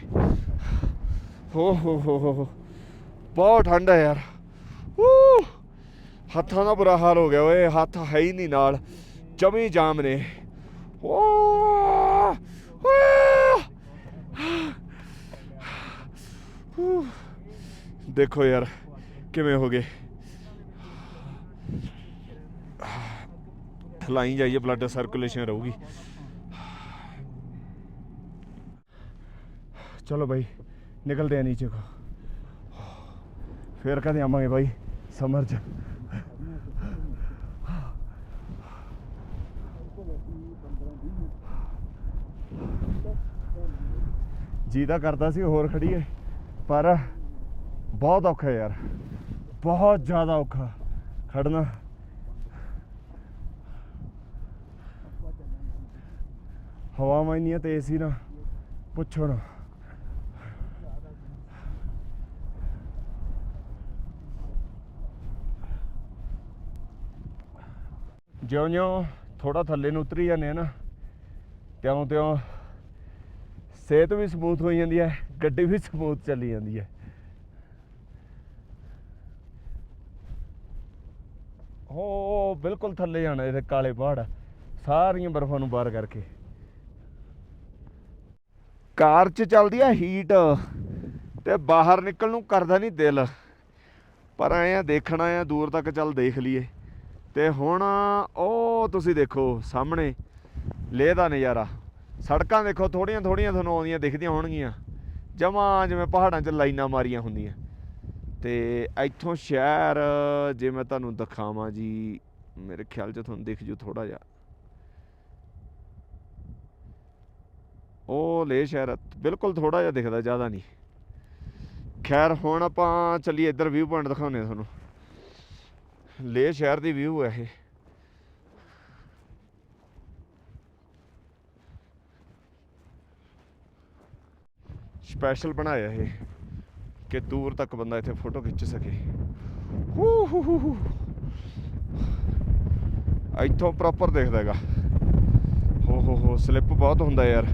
ਹੋ ਹੋ ਹੋ ਹੋ ਬਹੁਤ ਠੰਡ ਹੈ ਯਾਰ। ਹੱਥਾਂ ਦਾ ਬੁਰਾ ਹਾਲ ਹੋ ਗਿਆ ਓਏ, ਹੱਥ ਹੈ ਹੀ ਨਹੀਂ ਨਾਲ। ਜਮੀ ਜਾਮ ਨੇ। ਓ ਦੇਖੋ ਯਾਰ, ਕਿਵੇਂ ਹੋ ਗਏ। ਲਾਈ ਜਾਈਏ ਬਲੱਡ ਸਰਕੂਲੇਸ਼ਨ ਰਹੂਗੀ। ਚਲੋ ਭਾਈ ਨਿਕਲਦੇ ਆ ਨੀਚੇ ਕੋ। ਫੇਰ ਕਦੇ ਆਵਾਂਗੇ ਭਾਈ ਸਮਰ ਚ। ਜੀ ਤਾਂ ਕਰਦਾ ਸੀ, ਹੋਰ ਖੜੀਏ। ਪਰ ਬਹੁਤ ਔਖਾ ਯਾਰ। ਬਹੁਤ ਜ਼ਿਆਦਾ ਔਖਾ ਖੜਨਾ। ਹਵਾਵਾਂ ਇੰਨੀਆਂ ਤੇਜ਼ ਸੀ ਨਾ, ਪੁੱਛੋ ਨਾ। ਜਿਉਂ-ਜਿਉਂ ਥੋੜਾ ਥੱਲੇ ਨੂੰ ਉਤਰੀ ਜਾਂਦੇ ਆ ਨਾ, ਤਿਉਂ-ਤਿਉਂ ਸਿਹਤ ਵੀ ਸਮੂਥ ਹੋਈ ਜਾਂਦੀ ਹੈ ਗੱਡੀ ਵੀ ਸਮੂਥ ਚੱਲੀ ਜਾਂਦੀ ਹੈ ਹੋ, ਬਿਲਕੁਲ ਥੱਲੇ ਜਾਣਾ ਇਹਦੇ ਕਾਲੇ ਪਹਾੜ, ਸਾਰੀਆਂ ਬਰਫਾਂ ਨੂੰ ਬਾਹਰ ਕਰਕੇ। ਕਾਰ 'ਚ ਚੱਲਦੀ ਆ ਹੀਟ ਤੇ ਬਾਹਰ ਨਿਕਲਣ ਨੂੰ ਕਰਦਾ ਨਹੀਂ ਦਿਲ। ਪਰ ਐ ਆ ਦੇਖਣਾ ਆ, ਦੂਰ ਤੱਕ ਚੱਲ ਦੇਖ ਲਈਏ। ਤੇ ਹੁਣ ਉਹ ਤੁਸੀਂ ਦੇਖੋ ਸਾਹਮਣੇ, ਲੇਹ ਦਾ ਨਜ਼ਾਰਾ। ਸੜਕਾਂ ਦੇਖੋ ਥੋੜੀਆਂ ਥੋੜੀਆਂ ਤੁਹਾਨੂੰ ਆਉਂਦੀਆਂ ਦਿਖਦੀਆਂ ਹੋਣਗੀਆਂ। ਜਮਾ ਜਿਵੇਂ ਪਹਾੜਾਂ 'ਚ ਲਾਈਨਾਂ ਮਾਰੀਆਂ ਹੁੰਦੀਆਂ। ਤੇ ਇੱਥੋਂ ਸ਼ਹਿਰ, ਜੇ ਮੈਂ ਤੁਹਾਨੂੰ ਦਿਖਾਵਾਂ ਜੀ, ਮੇਰੇ ਖਿਆਲ 'ਚ ਤੁਹਾਨੂੰ ਦਿਖ ਜੂ ਥੋੜਾ ਜਿਹਾ। ਉਹ ਲੇ ਸ਼ਹਿਰ ਆ, ਬਿਲਕੁਲ ਥੋੜਾ ਜਿਹਾ ਦਿਖਦਾ ਜ਼ਿਆਦਾ ਨਹੀਂ। ਖੈਰ ਹੁਣ ਆਪਾਂ ਚੱਲੀਏ ਇੱਧਰ ਵਿਊ ਪੁਆਇੰਟ ਦਿਖਾਉਂਦੇ ਆ ਤੁਹਾਨੂੰ। ਲੇ ਸ਼ਹਿਰ ਦੀ ਵਿਊ ਹੈ ਇਹ। ਸਪੈਸ਼ਲ ਬਣਾਇਆ ਇਹ ਕਿ ਦੂਰ ਤੱਕ ਬੰਦਾ ਇੱਥੇ ਫੋਟੋ ਖਿੱਚ ਸਕੇ। ਹੂ ਹੂ ਹੂ ਇੱਥੋਂ ਪ੍ਰੋਪਰ ਦਿਖਦਾ ਹੈਗਾ। ਹੋ ਹੋ ਹੋ ਸਲਿੱਪ ਬਹੁਤ ਹੁੰਦਾ ਯਾਰ।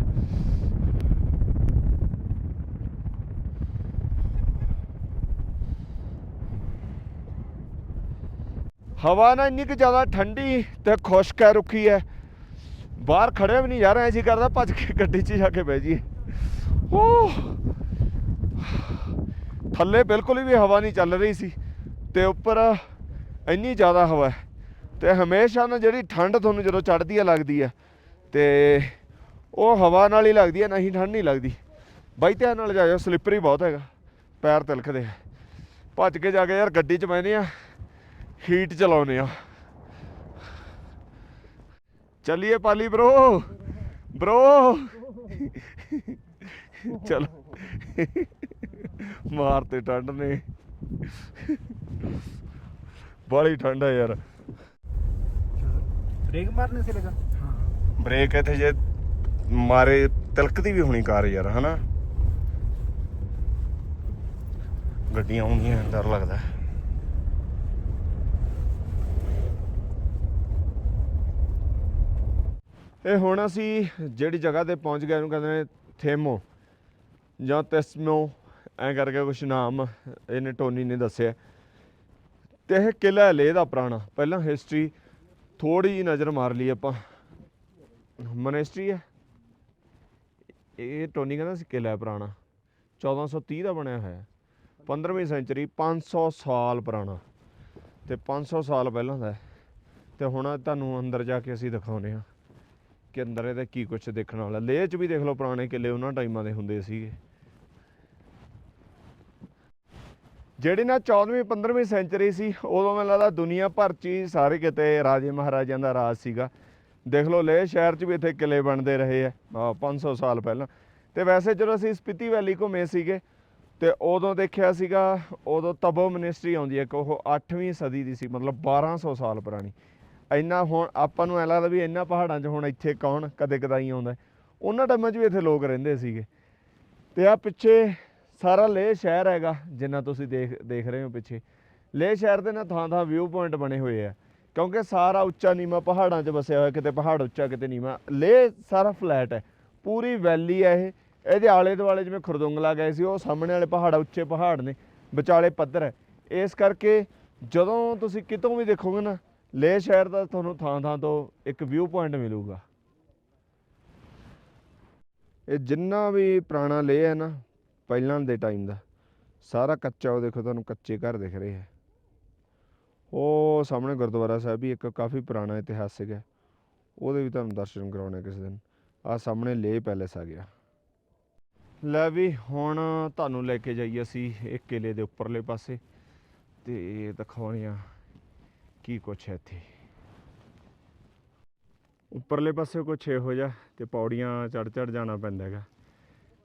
ਹਵਾ ਨਾ ਇੰਨੀ ਕਿ ਜ਼ਿਆਦਾ ਠੰਡੀ ਤੇ ਖੁਸ਼ਕ ਹੈ, ਰੁੱਖੀ ਹੈ। ਬਾਹਰ ਖੜੇ ਵੀ ਨਹੀਂ ਜਾ ਰਹੇ ਐਸੀ ਕਰਦਾ ਭੱਜ ਕੇ ਗੱਡੀ 'ਚ ਜਾ ਕੇ ਬਹਿ ਜੀ ਓ ਥੱਲੇ ਬਿਲਕੁਲ ਵੀ ਹਵਾ ਨਹੀਂ ਚੱਲ ਰਹੀ ਸੀ ਤੇ ਉੱਪਰ ਇੰਨੀ ਜ਼ਿਆਦਾ ਹਵਾ ਹੈ। ਤੇ ਹਮੇਸ਼ਾ ਨਾ ਜਿਹੜੀ ਠੰਡ ਤੁਹਾਨੂੰ ਜਦੋਂ ਚੜ੍ਹਦੀ ਹੈ, ਲੱਗਦੀ ਹੈ ਤੇ ਉਹ ਹਵਾ ਨਾਲ ਹੀ ਲੱਗਦੀ ਹੈ, ਨਾ ਹੀ ਠੰਡ ਨਹੀਂ ਲੱਗਦੀ। ਬਾਈ ਧਿਆਨ ਨਾਲ ਜਾਇਓ ਸਲਿੱਪਰੀ ਬਹੁਤ ਹੈਗਾ, ਪੈਰ ਤਿਲਕਦੇ ਆ। ਭੱਜ ਕੇ ਜਾ ਕੇ ਯਾਰ ਗੱਡੀ 'ਚ ਬੈਨੇ ਆ ਹੀਟ ਚਲਾਉਨੇ ਆ। ਚੱਲੀਏ ਪਾਲੀ ਬ్రో ਬ్రో ਚਲ। ਮਾਰ ਤੇ ਠੰਡ ਨੇ। ਬੜੀ ਠੰਡ ਹੈ ਯਾਰ। ब्रेक मारने से लगा ਬ੍ਰੇਕ ਇੱਥੇ ਜੇ ਮਾਰੇ, ਤਿਲਕਦੀ ਵੀ ਹੋਣੀ ਕਾਰ ਯਾਰ, ਹਨਾ? ਗੱਡੀਆਂ ਆਉਂਦੀਆਂ ਡਰ ਲੱਗਦਾ। ਇਹ ਹੁਣ ਅਸੀਂ ਜਿਹੜੀ ਜਗ੍ਹਾ ਤੇ ਪਹੁੰਚ ਗਏ, ਇਹਨੂੰ ਕਹਿੰਦੇ ਨੇ ਥੇਮੋ ਜਾਂ ਤੈਸਮੋ, ਐਂ ਕਰਕੇ ਕੁਛ ਨਾਮ ਇਹਨੇ ਟੋਨੀ ਨੇ ਦੱਸਿਆ। ਤੇ ਇਹ ਕਿਲ੍ਹਾ ਲੇਹ ਦਾ ਪੁਰਾਣਾ। ਪਹਿਲਾਂ ਹਿਸਟਰੀ ਥੋੜੀ ਜਿਹੀ ਨਜ਼ਰ ਮਾਰ ਲਈ ਆਪਾਂ। ਮਨਿਸਟਰੀ ਹੈ। ਇਹ ਟੋਨੀ ਕਹਿੰਦਾ ਸੀ ਕਿਲ੍ਹਾ ਹੈ ਪੁਰਾਣਾ। 1430 ਦਾ ਬਣਿਆ ਹੋਇਆ 15ਵੀਂ ਸੈਂਚਰੀ 500 ਸਾਲ ਪੁਰਾਣਾ। ਤੇ 500 ਸਾਲ ਪਹਿਲਾਂ ਦਾ ਹੈ। ਤੇ ਹੁਣ ਤੁਹਾਨੂੰ ਅੰਦਰ ਜਾ ਕੇ ਅਸੀਂ ਦਿਖਾਉਨੇ ਆ ਕਿ ਅੰਦਰ ਇਹਦੇ ਕੀ ਕੁਝ ਦੇਖਣ ਵਾਲਾ ਲੇਹ 'ਚ ਵੀ ਦੇਖ ਲਓ ਪੁਰਾਣੇ ਕਿਲੇ ਉਹਨਾਂ ਟਾਈਮਾਂ ਦੇ ਹੁੰਦੇ ਸੀਗੇ। ਜਿਹੜੀ ਨਾ 14ਵੀਂ 15ਵੀਂ ਸੈਂਚਰੀ ਸੀ, ਉਦੋਂ ਮੈਨੂੰ ਲੱਗਦਾ ਦੁਨੀਆ ਭਰ 'ਚ ਹੀ ਸਾਰੇ ਕਿਤੇ ਰਾਜੇ ਮਹਾਰਾਜਿਆਂ ਦਾ ਰਾਜ ਸੀਗਾ। ਦੇਖ ਲਓ ਲੇਹ ਸ਼ਹਿਰ 'ਚ ਵੀ ਇੱਥੇ ਕਿਲੇ ਬਣਦੇ ਰਹੇ ਆ। ਆਹ 500 ਸਾਲ ਪਹਿਲਾਂ। ਤੇ ਵੈਸੇ ਜਦੋਂ ਅਸੀਂ ਸਪੀਤੀ ਵੈਲੀ ਘੁੰਮੇ ਸੀਗੇ, ਤੇ ਉਦੋਂ ਦੇਖਿਆ ਸੀਗਾ, ਉਦੋਂ ਤਬੋ ਮਿਨਿਸਟਰੀ ਆਉਂਦੀ ਹੈ ਕਿ ਉਹ 8ਵੀਂ ਸਦੀ ਦੀ ਸੀ, ਮਤਲਬ 1200 ਸਾਲ ਪੁਰਾਣੀ। ਇੰਨਾ ਹੁਣ ਆਪਾਂ ਨੂੰ ਐ ਲੱਗਦਾ ਵੀ ਇੰਨਾ ਪਹਾੜਾਂ 'ਚ ਹੁਣ ਇੱਥੇ ਕੌਣ ਕਦੇ ਕਦਾਈ ਆਉਂਦਾ। ਉਹਨਾਂ ਟਾਈਮਾਂ 'ਚ ਵੀ ਇੱਥੇ ਲੋਕ ਰਹਿੰਦੇ ਸੀਗੇ। ਤੇ ਆ ਪਿੱਛੇ ਸਾਰਾ ਲੇਹ ਸ਼ਹਿਰ ਹੈਗਾ, ਜਿੰਨਾ ਤੁਸੀਂ ਦੇਖ ਦੇਖ ਰਹੇ ਹੋ ਪਿੱਛੇ। ਲੇਹ ਸ਼ਹਿਰ ਦੇ ਨਾ ਥਾਂ ਥਾਂ ਵਿਊ ਪੁਆਇੰਟ ਬਣੇ ਹੋਏ ਆ। ਕਿਉਂਕਿ ਸਾਰਾ ਉੱਚਾ ਨੀਵਾ ਪਹਾੜਾਂ 'ਚ ਵਸਿਆ ਹੋਇਆ, ਕਿਤੇ ਪਹਾੜ ਉੱਚਾ, ਕਿਤੇ ਨੀਵਾ। ਲੇਹ ਸਾਰਾ ਫਲੈਟ ਹੈ। ਪੂਰੀ ਵੈਲੀ ਹੈ ਇਹ। ਇਹਦੇ ਆਲੇ ਦੁਆਲੇ ਜਿਵੇਂ ਖੁਰਦੁੰਗਲਾ ਗਏ ਸੀ, ਉਹ ਸਾਹਮਣੇ ਵਾਲੇ ਪਹਾੜ ਉੱਚੇ ਪਹਾੜ ਨੇ, ਵਿਚਾਲੇ ਪੱਧਰ ਹੈ। ਇਸ ਕਰਕੇ ਜਦੋਂ ਤੁਸੀਂ ਕਿਤੋਂ ਵੀ ਦੇਖੋਗੇ ਨਾ ਲੇਹ ਸ਼ਹਿਰ ਦਾ ਤੁਹਾਨੂੰ ਥਾਂ ਥਾਂ ਤੋਂ ਇੱਕ ਵਿਊ ਪੁਆਇੰਟ ਮਿਲੂਗਾ। ਇਹ ਜਿੰਨਾ ਵੀ ਪੁਰਾਣਾ ਲੇਹ ਹੈ ਨਾ, ਪਹਿਲਾਂ ਦੇ ਟਾਈਮ ਦਾ, ਸਾਰਾ ਕੱਚਾ ਉਹ ਦੇਖੋ, ਤੁਹਾਨੂੰ ਕੱਚੇ ਘਰ ਦਿਖ ਰਹੇ ਹੈ। ਉਹ ਸਾਹਮਣੇ ਗੁਰਦੁਆਰਾ ਸਾਹਿਬ ਵੀ ਇੱਕ ਕਾਫੀ ਪੁਰਾਣਾ ਇਤਿਹਾਸਿਕ ਹੈ। ਉਹਦੇ ਵੀ ਤੁਹਾਨੂੰ ਦਰਸ਼ਨ ਕਰਾਉਣੇ ਕਿਸੇ ਦਿਨ। ਆ ਸਾਹਮਣੇ ਲੇਹ ਪੈਲੇਸ ਆ ਗਿਆ। ਲੈ ਵੀ ਹੁਣ ਤੁਹਾਨੂੰ ਲੈ ਕੇ ਜਾਈਏ ਅਸੀਂ ਇੱਕ ਕਿਲੇ ਦੇ ਉੱਪਰਲੇ ਪਾਸੇ ਤੇ ਦਿਖਾਉਣੇ ਆ ਕੀ ਕੁਛ ਹੈ ਇੱਥੇ। ਉੱਪਰਲੇ ਪਾਸੇ ਕੁਛ ਇਹੋ ਜਿਹਾ ਤੇ ਪੌੜੀਆਂ ਚੜ ਚੜ ਜਾਣਾ ਪੈਂਦਾ ਹੈਗਾ।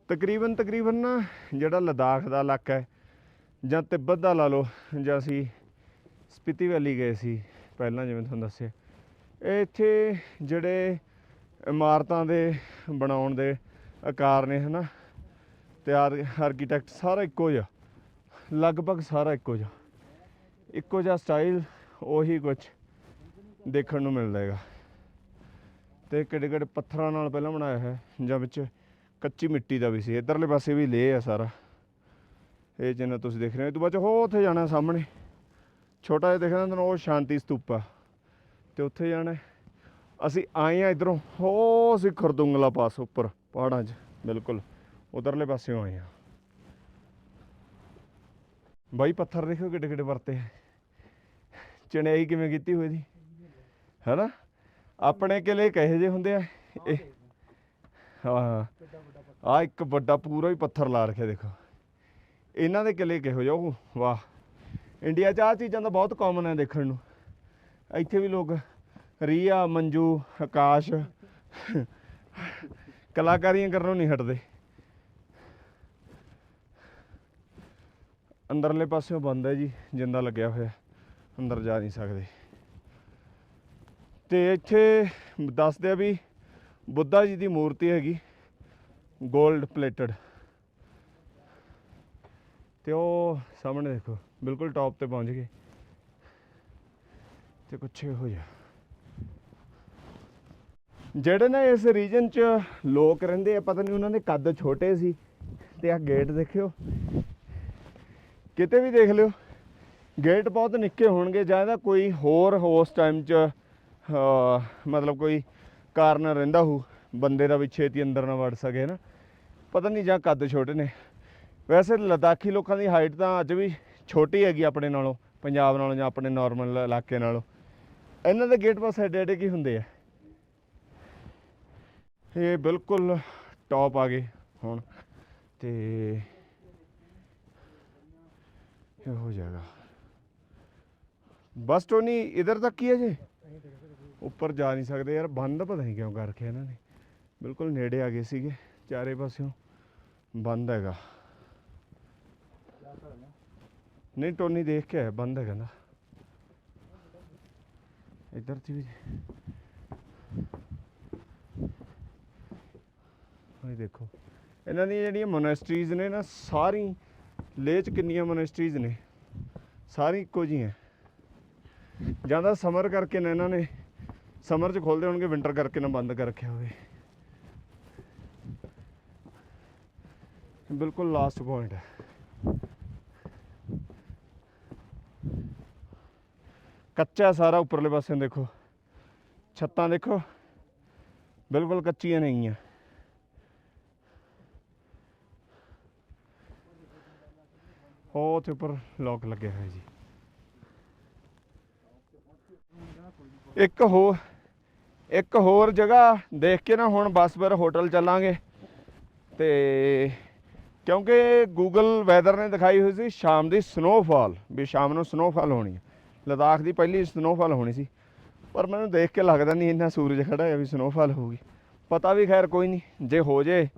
ਤਕਰੀਬਨ ਤਕਰੀਬਨ ਨਾ ਜਿਹੜਾ ਲਦਾਖ ਦਾ ਇਲਾਕਾ ਹੈ ਜਾਂ ਤਿੱਬਤ ਦਾ ਲਾ ਲਓ ਜਾਂ ਅਸੀਂ ਸਪੀਤੀ ਵੈਲੀ ਗਏ ਸੀ, ਪਹਿਲਾਂ ਜਿਵੇਂ ਤੁਹਾਨੂੰ ਦੱਸਿਆ। ਇਹ ਇੱਥੇ ਜਿਹੜੇ ਇਮਾਰਤਾਂ ਦੇ ਬਣਾਉਣ ਦੇ ਆਕਾਰ ਨੇ, ਹਨਾ? ਤੇ ਆਰਕੀਟੈਕਟ ਸਾਰਾ ਇੱਕੋ ਜਿਹਾ, ਲਗਭਗ ਸਾਰਾ ਇੱਕੋ ਜਿਹਾ। ਇੱਕੋ ਜਿਹਾ ਸਟਾਈਲ ਉਹੀ ਕੁਝ ਦੇਖਣ ਨੂੰ ਮਿਲਦਾ ਹੈਗਾ। ਤੇ ਕਿੱਡੇ ਕਿੱਡੇ ਪੱਥਰਾਂ ਨਾਲ ਪਹਿਲਾਂ ਬਣਾਇਆ ਹੈ ਜਾਂ ਵਿੱਚ ਕੱਚੀ ਮਿੱਟੀ ਦਾ ਵੀ ਸੀ। ਇਧਰਲੇ ਪਾਸੇ ਵੀ ਲੇਹ ਆ ਸਾਰਾ। ਇਹ ਜਿੰਨਾ ਤੁਸੀਂ ਦੇਖ ਰਹੇ ਹੋ, ਇਹ ਤੋਂ ਬਾਅਦ 'ਚ ਉੱਥੇ ਜਾਣਾ ਸਾਹਮਣੇ। ਛੋਟਾ ਜਿਹਾ ਦੇਖਣਾ ਤੁਹਾਨੂੰ ਉਹ ਸ਼ਾਂਤੀ ਸਤੂਪ ਆ। ਤੇ ਉੱਥੇ ਜਾਣਾ ਅਸੀਂ ਆਏ ਆ ਇਧਰੋਂ ਹੋ ਅਸੀਂ ਖਰਦੁੰਗਲਾ ਪਾਸ ਉੱਪਰ, ਪਹਾੜਾਂ 'ਚ। ਬਿਲਕੁਲ, ਉਧਰਲੇ ਪਾਸਿਓਂ ਆਏ ਆ ਬਾਈ, ਪੱਥਰ ਦੇਖੋ ਕਿੱਡੇ ਕਿੱਡੇ ਵਰਤੇ ਹੈ ਚਣਾਈ ਕਿਵੇਂ ਕੀਤੀ ਹੋਈ ਦੀ? ਹੈਨਾ? ਆਪਣੇ ਕਿਲੇ ਕਹੇ ਜੇ ਹੁੰਦੇ ਆ? ਇਹ ਹਾਂ ਆ ਇੱਕ ਵੱਡਾ ਪੂਰਾ ਹੀ ਪੱਥਰ ਲਾ ਰੱਖਿਆ, ਦੇਖੋ। ਇਹਨਾਂ ਦੇ ਕਿਲੇ ਕਿਹੋ ਜਿਹਾ ਉਹ ਵਾਹ। ਇੰਡੀਆ 'ਚ ਆ ਚੀਜ਼ਾਂ ਤਾਂ ਬਹੁਤ ਕਾਮਨ ਹੈ ਦੇਖਣ ਨੂੰ। ਇੱਥੇ ਵੀ ਲੋਕ ਰੀਆ, ਮੰਜੂ, ਆਕਾਸ਼, ਕਲਾਕਾਰੀਆਂ ਕਰਨੋਂ ਨਹੀਂ ਹਟਦੇ। ਅੰਦਰਲੇ ਪਾਸਿਓਂ ਬੰਦ ਹੈ ਜੀ, ਜਿੰਦਾ ਲੱਗਿਆ ਹੋਇਆ। ਅੰਦਰ ਜਾ ਨਹੀਂ ਸਕਦੇ। ਤੇ ਇੱਥੇ ਦੱਸਦੇ ਆ ਵੀ ਬੁੱਧਾ ਜੀ ਦੀ ਮੂਰਤੀ ਹੈਗੀ 골ਡ ਪਲੇਟਡ ਤੇ ਉਹ ਸਾਹਮਣੇ ਦੇਖੋ। ਬਿਲਕੁਲ ਟੌਪ ਤੇ ਪਹੁੰਚ ਗਏ। ਤੇ ਕੁਛ ਇਹੋ ਜਿਹਾ। ਜਿਹੜੇ ਨਾ ਇਸ ਰੀਜਨ 'ਚ ਲੋਕ ਰਹਿੰਦੇ ਆ, ਪਤਾ ਨਹੀਂ ਉਹਨਾਂ ਦੇ ਕੱਦ ਛੋਟੇ ਸੀ। ਤੇ ਆ ਗੇਟ ਦੇਖਿਓ। ਕਿਤੇ ਵੀ ਦੇਖ ਲਿਓ। ਗੇਟ ਬਹੁਤ ਨਿੱਕੇ ਹੋਣਗੇ ਜਾਂ ਇਹਦਾ ਕੋਈ ਹੋਰ ਉਸ ਟਾਈਮ 'ਚ ਮਤਲਬ ਕੋਈ ਕਾਰਨ ਰਹਿੰਦਾ ਹੋ ਬੰਦੇ ਦਾ ਵੀ ਛੇਤੀ ਅੰਦਰ ਨਾ ਵੜ ਸਕੇ ਨਾ। ਪਤਾ ਨਹੀਂ ਜਾਂ ਕੱਦ ਛੋਟੇ ਨੇ। ਵੈਸੇ ਲਦਾਖੀ ਲੋਕਾਂ ਦੀ ਹਾਈਟ ਤਾਂ ਅੱਜ ਵੀ ਛੋਟੀ ਹੈਗੀ ਆਪਣੇ ਨਾਲੋਂ, ਪੰਜਾਬ ਨਾਲੋਂ ਜਾਂ ਆਪਣੇ ਨਾਰਮਲ ਇਲਾਕੇ ਨਾਲੋਂ। ਇਹਨਾਂ ਦੇ ਗੇਟ ਪਾਸ ਐਡੇ ਐਡੇ ਕੀ ਹੁੰਦੇ ਆ? ਇਹ ਬਿਲਕੁਲ ਟੌਪ ਆ ਗਏ ਹੁਣ, ਤੇ ਇਹ ਹੋ ਜਾਏਗਾ ਬਸ ਟੋਨੀ ਇਧਰ ਤੱਕ ਹੀ ਹੈ ਜੇ? ਉੱਪਰ ਜਾ ਨਹੀਂ ਸਕਦੇ ਯਾਰ, ਬੰਦ ਪਤਾ ਨਹੀਂ ਕਿਉਂ ਕਰਕੇ ਇਹਨਾਂ ਨੇ। ਬਿਲਕੁਲ ਨੇੜੇ ਆ ਗਏ ਸੀਗੇ, ਚਾਰੇ ਪਾਸਿਓਂ। ਬੰਦ ਹੈਗਾ। ਨਹੀਂ, ਟੋਨੀ ਦੇਖ ਕੇ ਆਇਆ, ਬੰਦ ਹੈ ਕਹਿੰਦਾ। ਇੱਧਰ ਤੇ ਵੀ। ਇਹ ਦੇਖੋ। ਇਹਨਾਂ ਦੀਆਂ ਜਿਹੜੀਆਂ ਮੋਨੈਸਟਰੀਜ਼ ਨੇ ਨਾ ਸਾਰੀ ਲੇਹ 'ਚ ਕਿੰਨੀਆਂ ਮੋਨੈਸਟਰੀਜ਼ ਨੇ? ਸਾਰੀ ਇੱਕੋ ਜਿਹੀਆਂ। ਜਾਂ ਤਾਂ ਸਮਰ ਕਰਕੇ ਨਾ ਇਹਨਾਂ ਨੇ, ਸਮਰ 'ਚ ਖੋਲਦੇ ਹੋਣਗੇ ਵਿੰਟਰ ਕਰਕੇ ਨਾ ਬੰਦ ਕਰ ਰੱਖਿਆ ਹੋਵੇ। ਬਿਲਕੁਲ ਲਾਸਟ ਪੁਆਇੰਟ ਹੈ। ਕੱਚਾ ਸਾਰਾ ਉੱਪਰਲੇ ਪਾਸੇ ਦੇਖੋ। ਛੱਤਾਂ ਦੇਖੋ। ਬਿਲਕੁਲ ਕੱਚੀਆਂ ਨਹੀਂ ਆ ਉਹ ਤੇ ਉੱਪਰ ਲੋਕ ਲੱਗਿਆ ਹੋਇਆ ਜੀ। ਇੱਕ ਹੋਰ ਇੱਕ ਹੋਰ ਜਗ੍ਹਾ ਦੇਖ ਕੇ ਨਾ ਹੁਣ ਬਸ ਫਿਰ ਹੋਟਲ ਚੱਲਾਂਗੇ। ਤੇ ਕਿਉਂਕਿ ਗੂਗਲ ਵੈਦਰ ਨੇ ਦਿਖਾਈ ਹੋਈ ਸੀ, ਸ਼ਾਮ ਦੀ ਸਨੋਫਾਲ ਵੀ ਸ਼ਾਮ ਨੂੰ ਸਨੋਫਾਲ ਹੋਣੀ ਹੈ। ਲਦਾਖ ਦੀ ਪਹਿਲੀ ਸਨੋਫਾਲ ਹੋਣੀ ਸੀ। ਪਰ ਮੈਨੂੰ ਦੇਖ ਕੇ ਲੱਗਦਾ ਨਹੀਂ ਇੰਨਾ ਸੂਰਜ ਖੜਾ ਹੈ ਵੀ ਸਨੋਫਾਲ ਹੋਊਗੀ। ਪਤਾ ਵੀ ਖੈਰ ਕੋਈ ਨਹੀਂ, ਜੇ ਹੋ ਜੇ,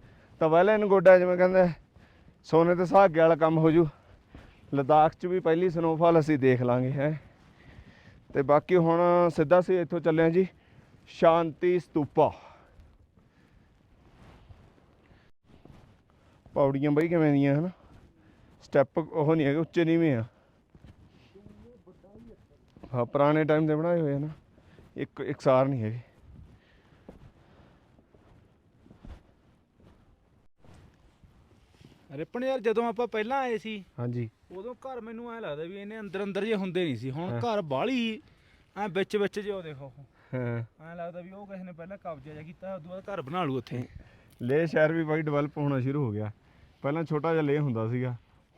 ਤਾਂ ਵੈਲ ਇਨ ਗੋਡਾ ਜਿਵੇਂ ਕਹਿੰਦਾ ਸੋਨੇ ਤੇ ਸੁਹਾਗੇ ਵਾਲਾ ਕੰਮ ਹੋ ਜੂ। ਲਦਾਖ 'ਚ ਵੀ ਪਹਿਲੀ ਸਨੋਫਾਲ ਅਸੀਂ ਦੇਖ ਲਾਂਗੇ, ਹੈ। ਤੇ ਬਾਕੀ ਹੁਣ ਸਿੱਧਾ ਸੀ ਇੱਥੋਂ ਚੱਲੇ ਹਾਂ ਜੀ, ਸ਼ਾਂਤੀ ਸਤੂਪਾ। ਪੌੜੀਆਂ ਬਈ ਕਿਵੇਂ ਦੀਆਂ, ਹਨ? ਸਟੈਪ ਉਹ ਨਹੀਂ ਹੈਗੇ, ਉੱਚੇ ਨੀਵੇਂ ਆ। ਹਾਂ ਪੁਰਾਣੇ ਟਾਈਮ ਦੇ ਬਣਾਏ ਹੋਏ ਆ ਨਾ। ਇੱਕ ਇਕਸਾਰ ਨਹੀਂ ਹੈਗੇ। ਰਿਪਨ ਯਾਰ ਜਦੋਂ ਆਪਾਂ ਪਹਿਲਾਂ ਆਏ ਸੀ ਹਾਂਜੀ। ਉਦੋਂ ਘਰ ਮੈਨੂੰ ਐ ਲੱਗਦਾ ਵੀ ਇਹਨੇ ਅੰਦਰ ਅੰਦਰ ਜੇ ਹੁੰਦੇ ਨਹੀਂ ਸੀ। ਹੁਣ। ਘਰ ਬਾਹਲੀ ਐ ਵਿੱਚ ਵਿੱਚ ਜੇ ਉਹ ਦੇਖੋ। ਹਾਂ। ਐ ਲੱਗਦਾ ਵੀ ਉਹ ਕਿਸੇ ਨੇ ਪਹਿਲਾਂ ਕਬਜ਼ਾ ਜਿਹਾ ਕੀਤਾ ਉਦੋਂ ਬਾਅਦ ਘਰ ਬਣਾ ਲੂ ਉੱਥੇ। ਲੇਹ ਸ਼ਹਿਰ ਵੀ ਬਾਈ ਡਿਵੈਲਪ ਹੋਣਾ ਸ਼ੁਰੂ ਹੋ ਗਿਆ। ਪਹਿਲਾਂ ਛੋਟਾ ਜਿਹਾ ਲੇਹ ਹੁੰਦਾ ਸੀਗਾ।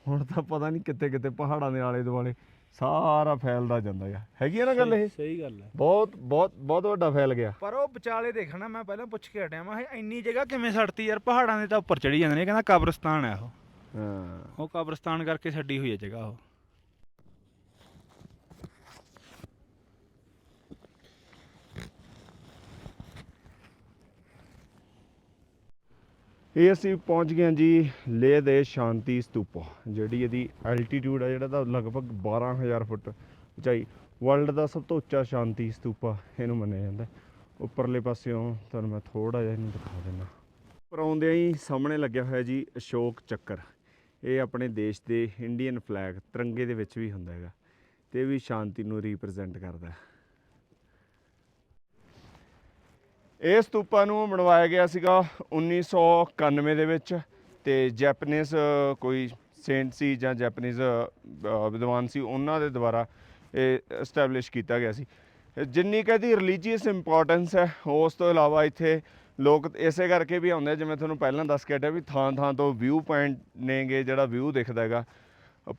ਹੁਣ ਤਾਂ ਪਤਾ ਨਹੀਂ ਕਿੱਥੇ ਕਿੱਥੇ ਪਹਾੜਾਂ ਦੇ ਆਲੇ ਦੁਆਲੇ ਸਾਰਾ ਫੈਲਦਾ ਜਾਂਦਾ ਆ ਹੈਗੀ ਆ ਨਾ ਗੱਲ ਇਹ? ਸਹੀ ਗੱਲ ਹੈ। ਬਹੁਤ ਬਹੁਤ ਬਹੁਤ ਵੱਡਾ ਫੈਲ ਗਿਆ। ਪਰ ਉਹ ਵਿਚਾਲੇ ਦੇਖਣਾ ਮੈਂ ਪਹਿਲਾਂ ਪੁੱਛ ਕੇ ਹਟਿਆ ਮੈਂ ਕਿਹਾ ਇੰਨੀ ਜਗ੍ਹਾ ਕਿਵੇਂ ਛੱਡਤੀ ਯਾਰ? ਪਹਾੜਾਂ ਦੇ ਤਾਂ ਉੱਪਰ ਚੜੀ ਜਾਂਦੇ ਨੇ ਇਹ ਕਹਿੰਦਾ ਕਬਰਸਤਾਨ ਹੈ ਉਹ। ਹਾਂ। ਉਹ ਕਬਰਸਤਾਨ ਕਰਕੇ ਛੱਡੀ ਹੋਈ ਹੈ ਜਗ੍ਹਾ ਉਹ। ਇਹ ਅਸੀਂ ਪਹੁੰਚ ਗਏ ਹਾਂ ਜੀ ਲੇਹ ਦੇ ਸ਼ਾਂਤੀ ਸਤੂਪਾ, ਜਿਹੜੀ ਇਹਦੀ ਐਲਟੀਟਿਊਡ ਆ ਜਿਹੜਾ ਦਾ ਲਗਭਗ 12000 ਫੁੱਟ ਉਚਾਈ। ਵਰਲਡ ਦਾ ਸਭ ਤੋਂ ਉੱਚਾ ਸ਼ਾਂਤੀ ਸਤੂਪਾ ਇਹਨੂੰ ਮੰਨਿਆ ਜਾਂਦਾ। ਉੱਪਰਲੇ ਪਾਸਿਓਂ ਤੁਹਾਨੂੰ ਮੈਂ ਥੋੜਾ ਜਿਹਾ ਇਹਨੂੰ ਦਿਖਾ ਦਿੰਦਾ। ਉੱਪਰ ਆਉਂਦਿਆਂ ਹੀ ਸਾਹਮਣੇ ਲੱਗਿਆ ਹੋਇਆ ਜੀ ਅਸ਼ੋਕ ਚੱਕਰ। ਇਹ ਆਪਣੇ ਦੇਸ਼ ਦੇ ਇੰਡੀਅਨ ਫਲੈਗ ਤਿਰੰਗੇ ਦੇ ਵਿੱਚ ਵੀ ਹੁੰਦਾ ਹੈਗਾ। ਤੇ ਇਹ ਵੀ ਸ਼ਾਂਤੀ ਨੂੰ ਰਿਪਰੈਜ਼ੈਂਟ ਕਰਦਾ। ਹੈ ਇਹ ਸਤੂਪਾ ਨੂੰ ਬਣਵਾਇਆ ਗਿਆ ਸੀਗਾ 1991 ਦੇ ਵਿੱਚ ਤੇ ਜੈਪਨੀਜ਼ ਕੋਈ ਸੇਂਟ ਸੀ ਜਾਂ ਜੈਪਨੀਜ਼ ਵਿਦਵਾਨ ਸੀ ਉਹਨਾਂ ਦੇ ਦੁਆਰਾ ਇਹ ਐਸਟੈਬਲਿਸ਼ ਕੀਤਾ ਗਿਆ ਸੀ। ਜਿੰਨੀ ਕੁ ਇਹਦੀ ਰਿਲੀਜੀਅਸ ਇੰਪੋਰਟੈਂਸ ਹੈ ਉਸ ਤੋਂ ਇਲਾਵਾ ਇੱਥੇ ਲੋਕ ਇਸੇ ਕਰਕੇ ਵੀ ਆਉਂਦੇ ਆ, ਜਿਵੇਂ ਤੁਹਾਨੂੰ ਪਹਿਲਾਂ ਦੱਸ ਕੇ ਹਟਿਆ ਵੀ ਥਾਂ ਥਾਂ ਤੋਂ ਵਿਊ ਪੁਆਇੰਟ ਨੇਗੇ ਜਿਹੜਾ ਵਿਊ ਦਿਖਦਾ ਹੈਗਾ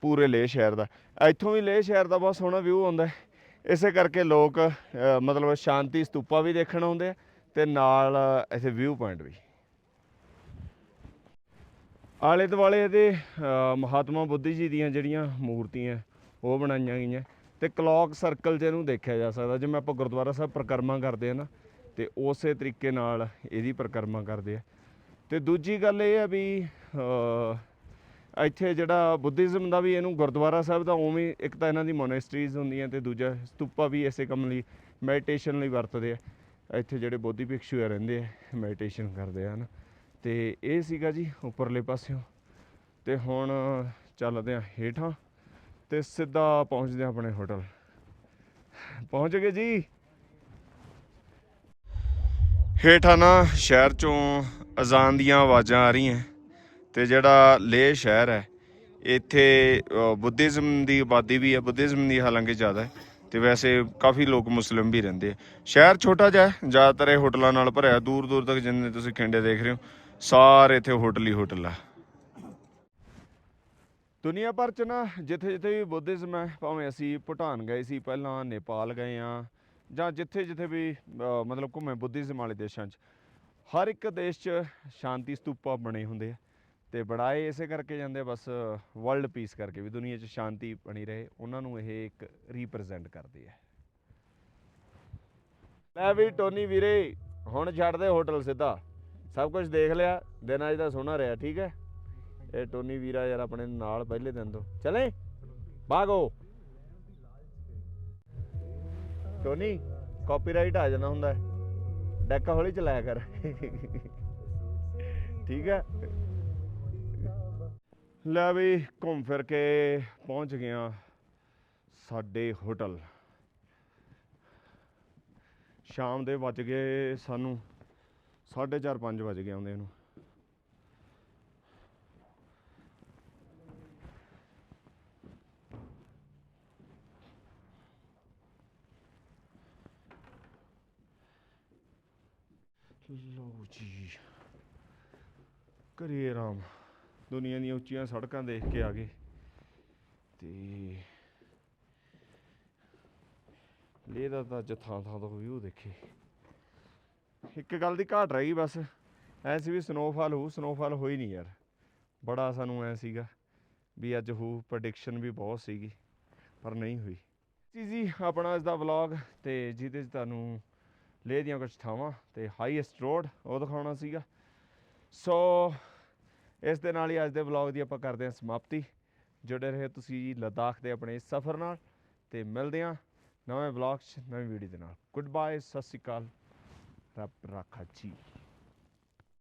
ਪੂਰੇ ਲੇਹ ਸ਼ਹਿਰ ਦਾ। ਇੱਥੋਂ ਵੀ ਲੇਹ ਸ਼ਹਿਰ ਦਾ ਬਹੁਤ ਸੋਹਣਾ ਵਿਊ ਆਉਂਦਾ ਇਸੇ ਕਰਕੇ ਲੋਕ ਮਤਲਬ ਸ਼ਾਂਤੀ ਸਤੂਪਾ ਵੀ ਦੇਖਣ ਆਉਂਦੇ ਆ। ਤੇ ਨਾਲ ਇੱਥੇ ਵਿਊ ਪੁਆਇੰਟ ਵੀ। ਆਲੇ ਦੁਆਲੇ ਇਹਦੇ ਮਹਾਤਮਾ ਬੁੱਧ ਜੀ ਦੀਆਂ ਜਿਹੜੀਆਂ ਮੂਰਤੀਆਂ, ਉਹ ਬਣਾਈਆਂ ਗਈਆਂ। ਤੇ ਕਲੌਕ ਸਰਕਲ ਜਿਹਨੂੰ ਦੇਖਿਆ ਜਾ ਸਕਦਾ, ਜਿਵੇਂ ਆਪਾਂ ਗੁਰਦੁਆਰਾ ਸਾਹਿਬ ਪ੍ਰਕਰਮਾ ਕਰਦੇ ਆ ਨਾ, ਤੇ ਉਸੇ ਤਰੀਕੇ ਨਾਲ ਇਹਦੀ ਪ੍ਰਕਰਮਾ ਕਰਦੇ ਆ। ਤੇ ਦੂਜੀ ਗੱਲ ਇਹ ਆ ਵੀ ਇੱਥੇ ਜਿਹੜਾ ਬੁੱਧੀਜ਼ਮ ਦਾ ਵੀ ਇਹਨੂੰ ਗੁਰਦੁਆਰਾ ਸਾਹਿਬ ਦਾ ਉਵੇਂ ਇੱਕ ਤਾਂ ਇਹਨਾਂ ਦੀ ਮੋਨੈਸਟਰੀਜ਼ ਹੁੰਦੀਆਂ ਤੇ ਦੂਜਾ ਸਤੂਪਾ ਵੀ ਇਸੇ ਕੰਮ ਲਈ ਮੈਡੀਟੇਸ਼ਨ ਲਈ ਵਰਤਦੇ ਆ। ਇੱਥੇ ਜਿਹੜੇ ਬੋਧੀ ਭਿਕਸ਼ੂ ਆ ਰਹਿੰਦੇ ਆ ਮੈਡੀਟੇਸ਼ਨ ਕਰਦੇ ਆ ਹਨ। ਤੇ ਇਹ ਸੀਗਾ ਜੀ ਉੱਪਰਲੇ ਪਾਸਿਓਂ। ਤੇ ਹੁਣ ਚੱਲਦੇ ਆ ਹੇਠਾਂ ਤੇ ਸਿੱਧਾ ਪਹੁੰਚਦੇ ਆ ਆਪਣੇ ਹੋਟਲ। ਪਹੁੰਚ ਗਏ ਜੀ। ਹੇਠਾਂ ਨਾ ਸ਼ਹਿਰ ਚੋਂ ਅਜ਼ਾਨ ਦੀਆਂ ਆਵਾਜ਼ਾਂ ਆ ਰਹੀਆਂ। ਤੇ ਜਿਹੜਾ ਲੇਹ ਸ਼ਹਿਰ ਹੈ, ਇੱਥੇ ਬੁੱਧਿਜ਼ਮ ਦੀ ਆਬਾਦੀ ਵੀ ਹੈ, ਬੁੱਧਿਜ਼ਮ ਦੀ ਹਾਲਾਂਕਿ ਜ਼ਿਆਦਾ ਹੈ। ਤੇ ਵੈਸੇ ਕਾਫੀ ਲੋਕ ਮੁਸਲਿਮ ਵੀ ਰਹਿੰਦੇ ਆ। ਸ਼ਹਿਰ ਛੋਟਾ ਜਿਹਾ ਹੈ, ਜ਼ਿਆਦਾਤਰ ਇਹ ਹੋਟਲਾਂ ਨਾਲ ਭਰਿਆ ਦੂਰ ਦੂਰ ਤੱਕ ਜਿੰਨੇ ਤੁਸੀਂ ਖਿੰਡੇ ਦੇਖ ਰਹੇ ਹੋ ਸਾਰੇ ਇੱਥੇ ਹੋਟਲ ਹੀ ਹੋਟਲ ਆ। ਦੁਨੀਆ ਭਰ ਚ ਨਾ ਜਿੱਥੇ ਜਿੱਥੇ ਵੀ ਬੁੱਧਿਜ਼ਮ ਹੈ ਭਾਵੇਂ ਅਸੀਂ ਭੂਟਾਨ ਗਏ ਸੀ ਪਹਿਲਾਂ ਨੇਪਾਲ ਗਏ ਆ ਜਾਂ ਜਿੱਥੇ ਜਿੱਥੇ ਵੀ ਮਤਲਬ ਘੁੰਮੇ ਬੁੱਧਿਜ਼ਮ ਵਾਲੇ ਦੇਸ਼ਾਂ 'ਚ ਹਰ ਇੱਕ ਦੇਸ਼ 'ਚ ਸ਼ਾਂਤੀ ਸਤੂਪਾ ਬਣੇ ਹੁੰਦੇ ਆ। ਤੇ ਬਣਾਏ ਇਸੇ ਕਰਕੇ ਜਾਂਦੇ ਬਸ ਵਰਲਡ ਪੀਸ ਕਰਕੇ ਵੀ ਦੁਨੀਆ 'ਚ ਸ਼ਾਂਤੀ ਬਣੀ ਰਹੇ, ਉਹਨਾਂ ਨੂੰ ਇਹ ਇੱਕ ਰਿਪਰੈਜ਼ੈਂਟ ਕਰਦੀ ਹੈ। ਲੈ ਵੀ ਟੋਨੀ ਵੀਰੇ, ਹੁਣ ਛੱਡਦੇ ਹੋਟਲ ਸਿੱਧਾ। ਸਭ ਕੁਝ ਦੇਖ ਲਿਆ, ਦਿਨ ਅੱਜ ਦਾ ਸੋਹਣਾ ਰਿਹਾ, ਠੀਕ ਹੈ? ਇਹ ਟੋਨੀ ਵੀਰਾ ਯਾਰ ਆਪਣੇ ਨਾਲ ਪਹਿਲੇ ਦਿਨ ਤੋਂ। ਚਲੇ? ਭਾਗੋ ਟੋਨੀ ਕਾਪੀਰਾਈਟ ਆ ਜਾਣਾ ਹੁੰਦਾ। ਹੈ। ਡੈਕ ਹੌਲੀ ਚਲਾਇਆ ਕਰ। ਠੀਕ ਹੈ? ਲੈ ਵੀ ਘੁੰਮ ਫਿਰ ਕੇ ਪਹੁੰਚ ਗਿਆ ਸਾਡੇ ਹੋਟਲ। ਸ਼ਾਮ ਦੇ ਵੱਜ ਗਏ ਸਾਨੂੰ 4:30 5 ਵਜ ਗਏ ਆਉਂਦੇ ਨੂੰ। ਲਓ ਜੀ ਕਰੀਏ ਰਾਮ ਦੁਨੀਆ ਦੀਆਂ ਉੱਚੀਆਂ ਸੜਕਾਂ ਦੇਖ ਕੇ ਆ ਗਏ। ਤੇ ਲੇਹ ਦਾ ਤਾਂ ਜਥਾ ਥਾਂ ਤੋਂ ਵਿਊ ਦੇਖੇ। ਇੱਕ ਗੱਲ ਦੀ ਘਾਟ ਰਹੀ ਬਸ। ਐ ਸੀ ਵੀ ਸਨੋਫਾਲ ਹੋ ਸਨੋਫਾਲ ਹੋਈ ਨਹੀਂ ਯਾਰ। ਬੜਾ ਸਾਨੂੰ ਐ ਸੀਗਾ ਵੀ ਅੱਜ ਹੋ ਪ੍ਰੈਡਿਕਸ਼ਨ ਵੀ ਬਹੁਤ ਸੀਗੀ, ਪਰ ਨਹੀਂ ਹੋਈ। ਜੀ ਜੀ, ਆਪਣਾ ਅੱਜ ਦਾ ਵਲੌਗ ਤੇ ਜਿਹਦੇ 'ਚ ਤੁਹਾਨੂੰ ਲੇਹ ਦੀਆਂ ਕੁਝ ਥਾਵਾਂ ਤੇ ਹਾਈਐਸਟ ਰੋਡ ਉਹ ਦਿਖਾਉਣਾ ਸੀਗਾ। ਸੋ ਇਸ ਦੇ ਨਾਲ ਹੀ ਅੱਜ ਦੇ ਵਲੌਗ ਦੀ ਆਪਾਂ ਕਰਦੇ ਹਾਂ ਸਮਾਪਤੀ। ਜੁੜੇ ਰਹੇ ਤੁਸੀਂ ਲਦਾਖ ਦੇ ਆਪਣੇ ਸਫ਼ਰ ਨਾਲ ਤੇ ਮਿਲਦੇ ਹਾਂ ਨਵੇਂ ਵਲੌਗ 'ਚ ਨਵੀਂ ਵੀਡੀਓ ਦੇ ਨਾਲ। ਗੁੱਡ ਬਾਏ ਸਤਿ ਸ਼੍ਰੀ ਅਕਾਲ। ਰੱਬ ਰਾਖਾ ਜੀ।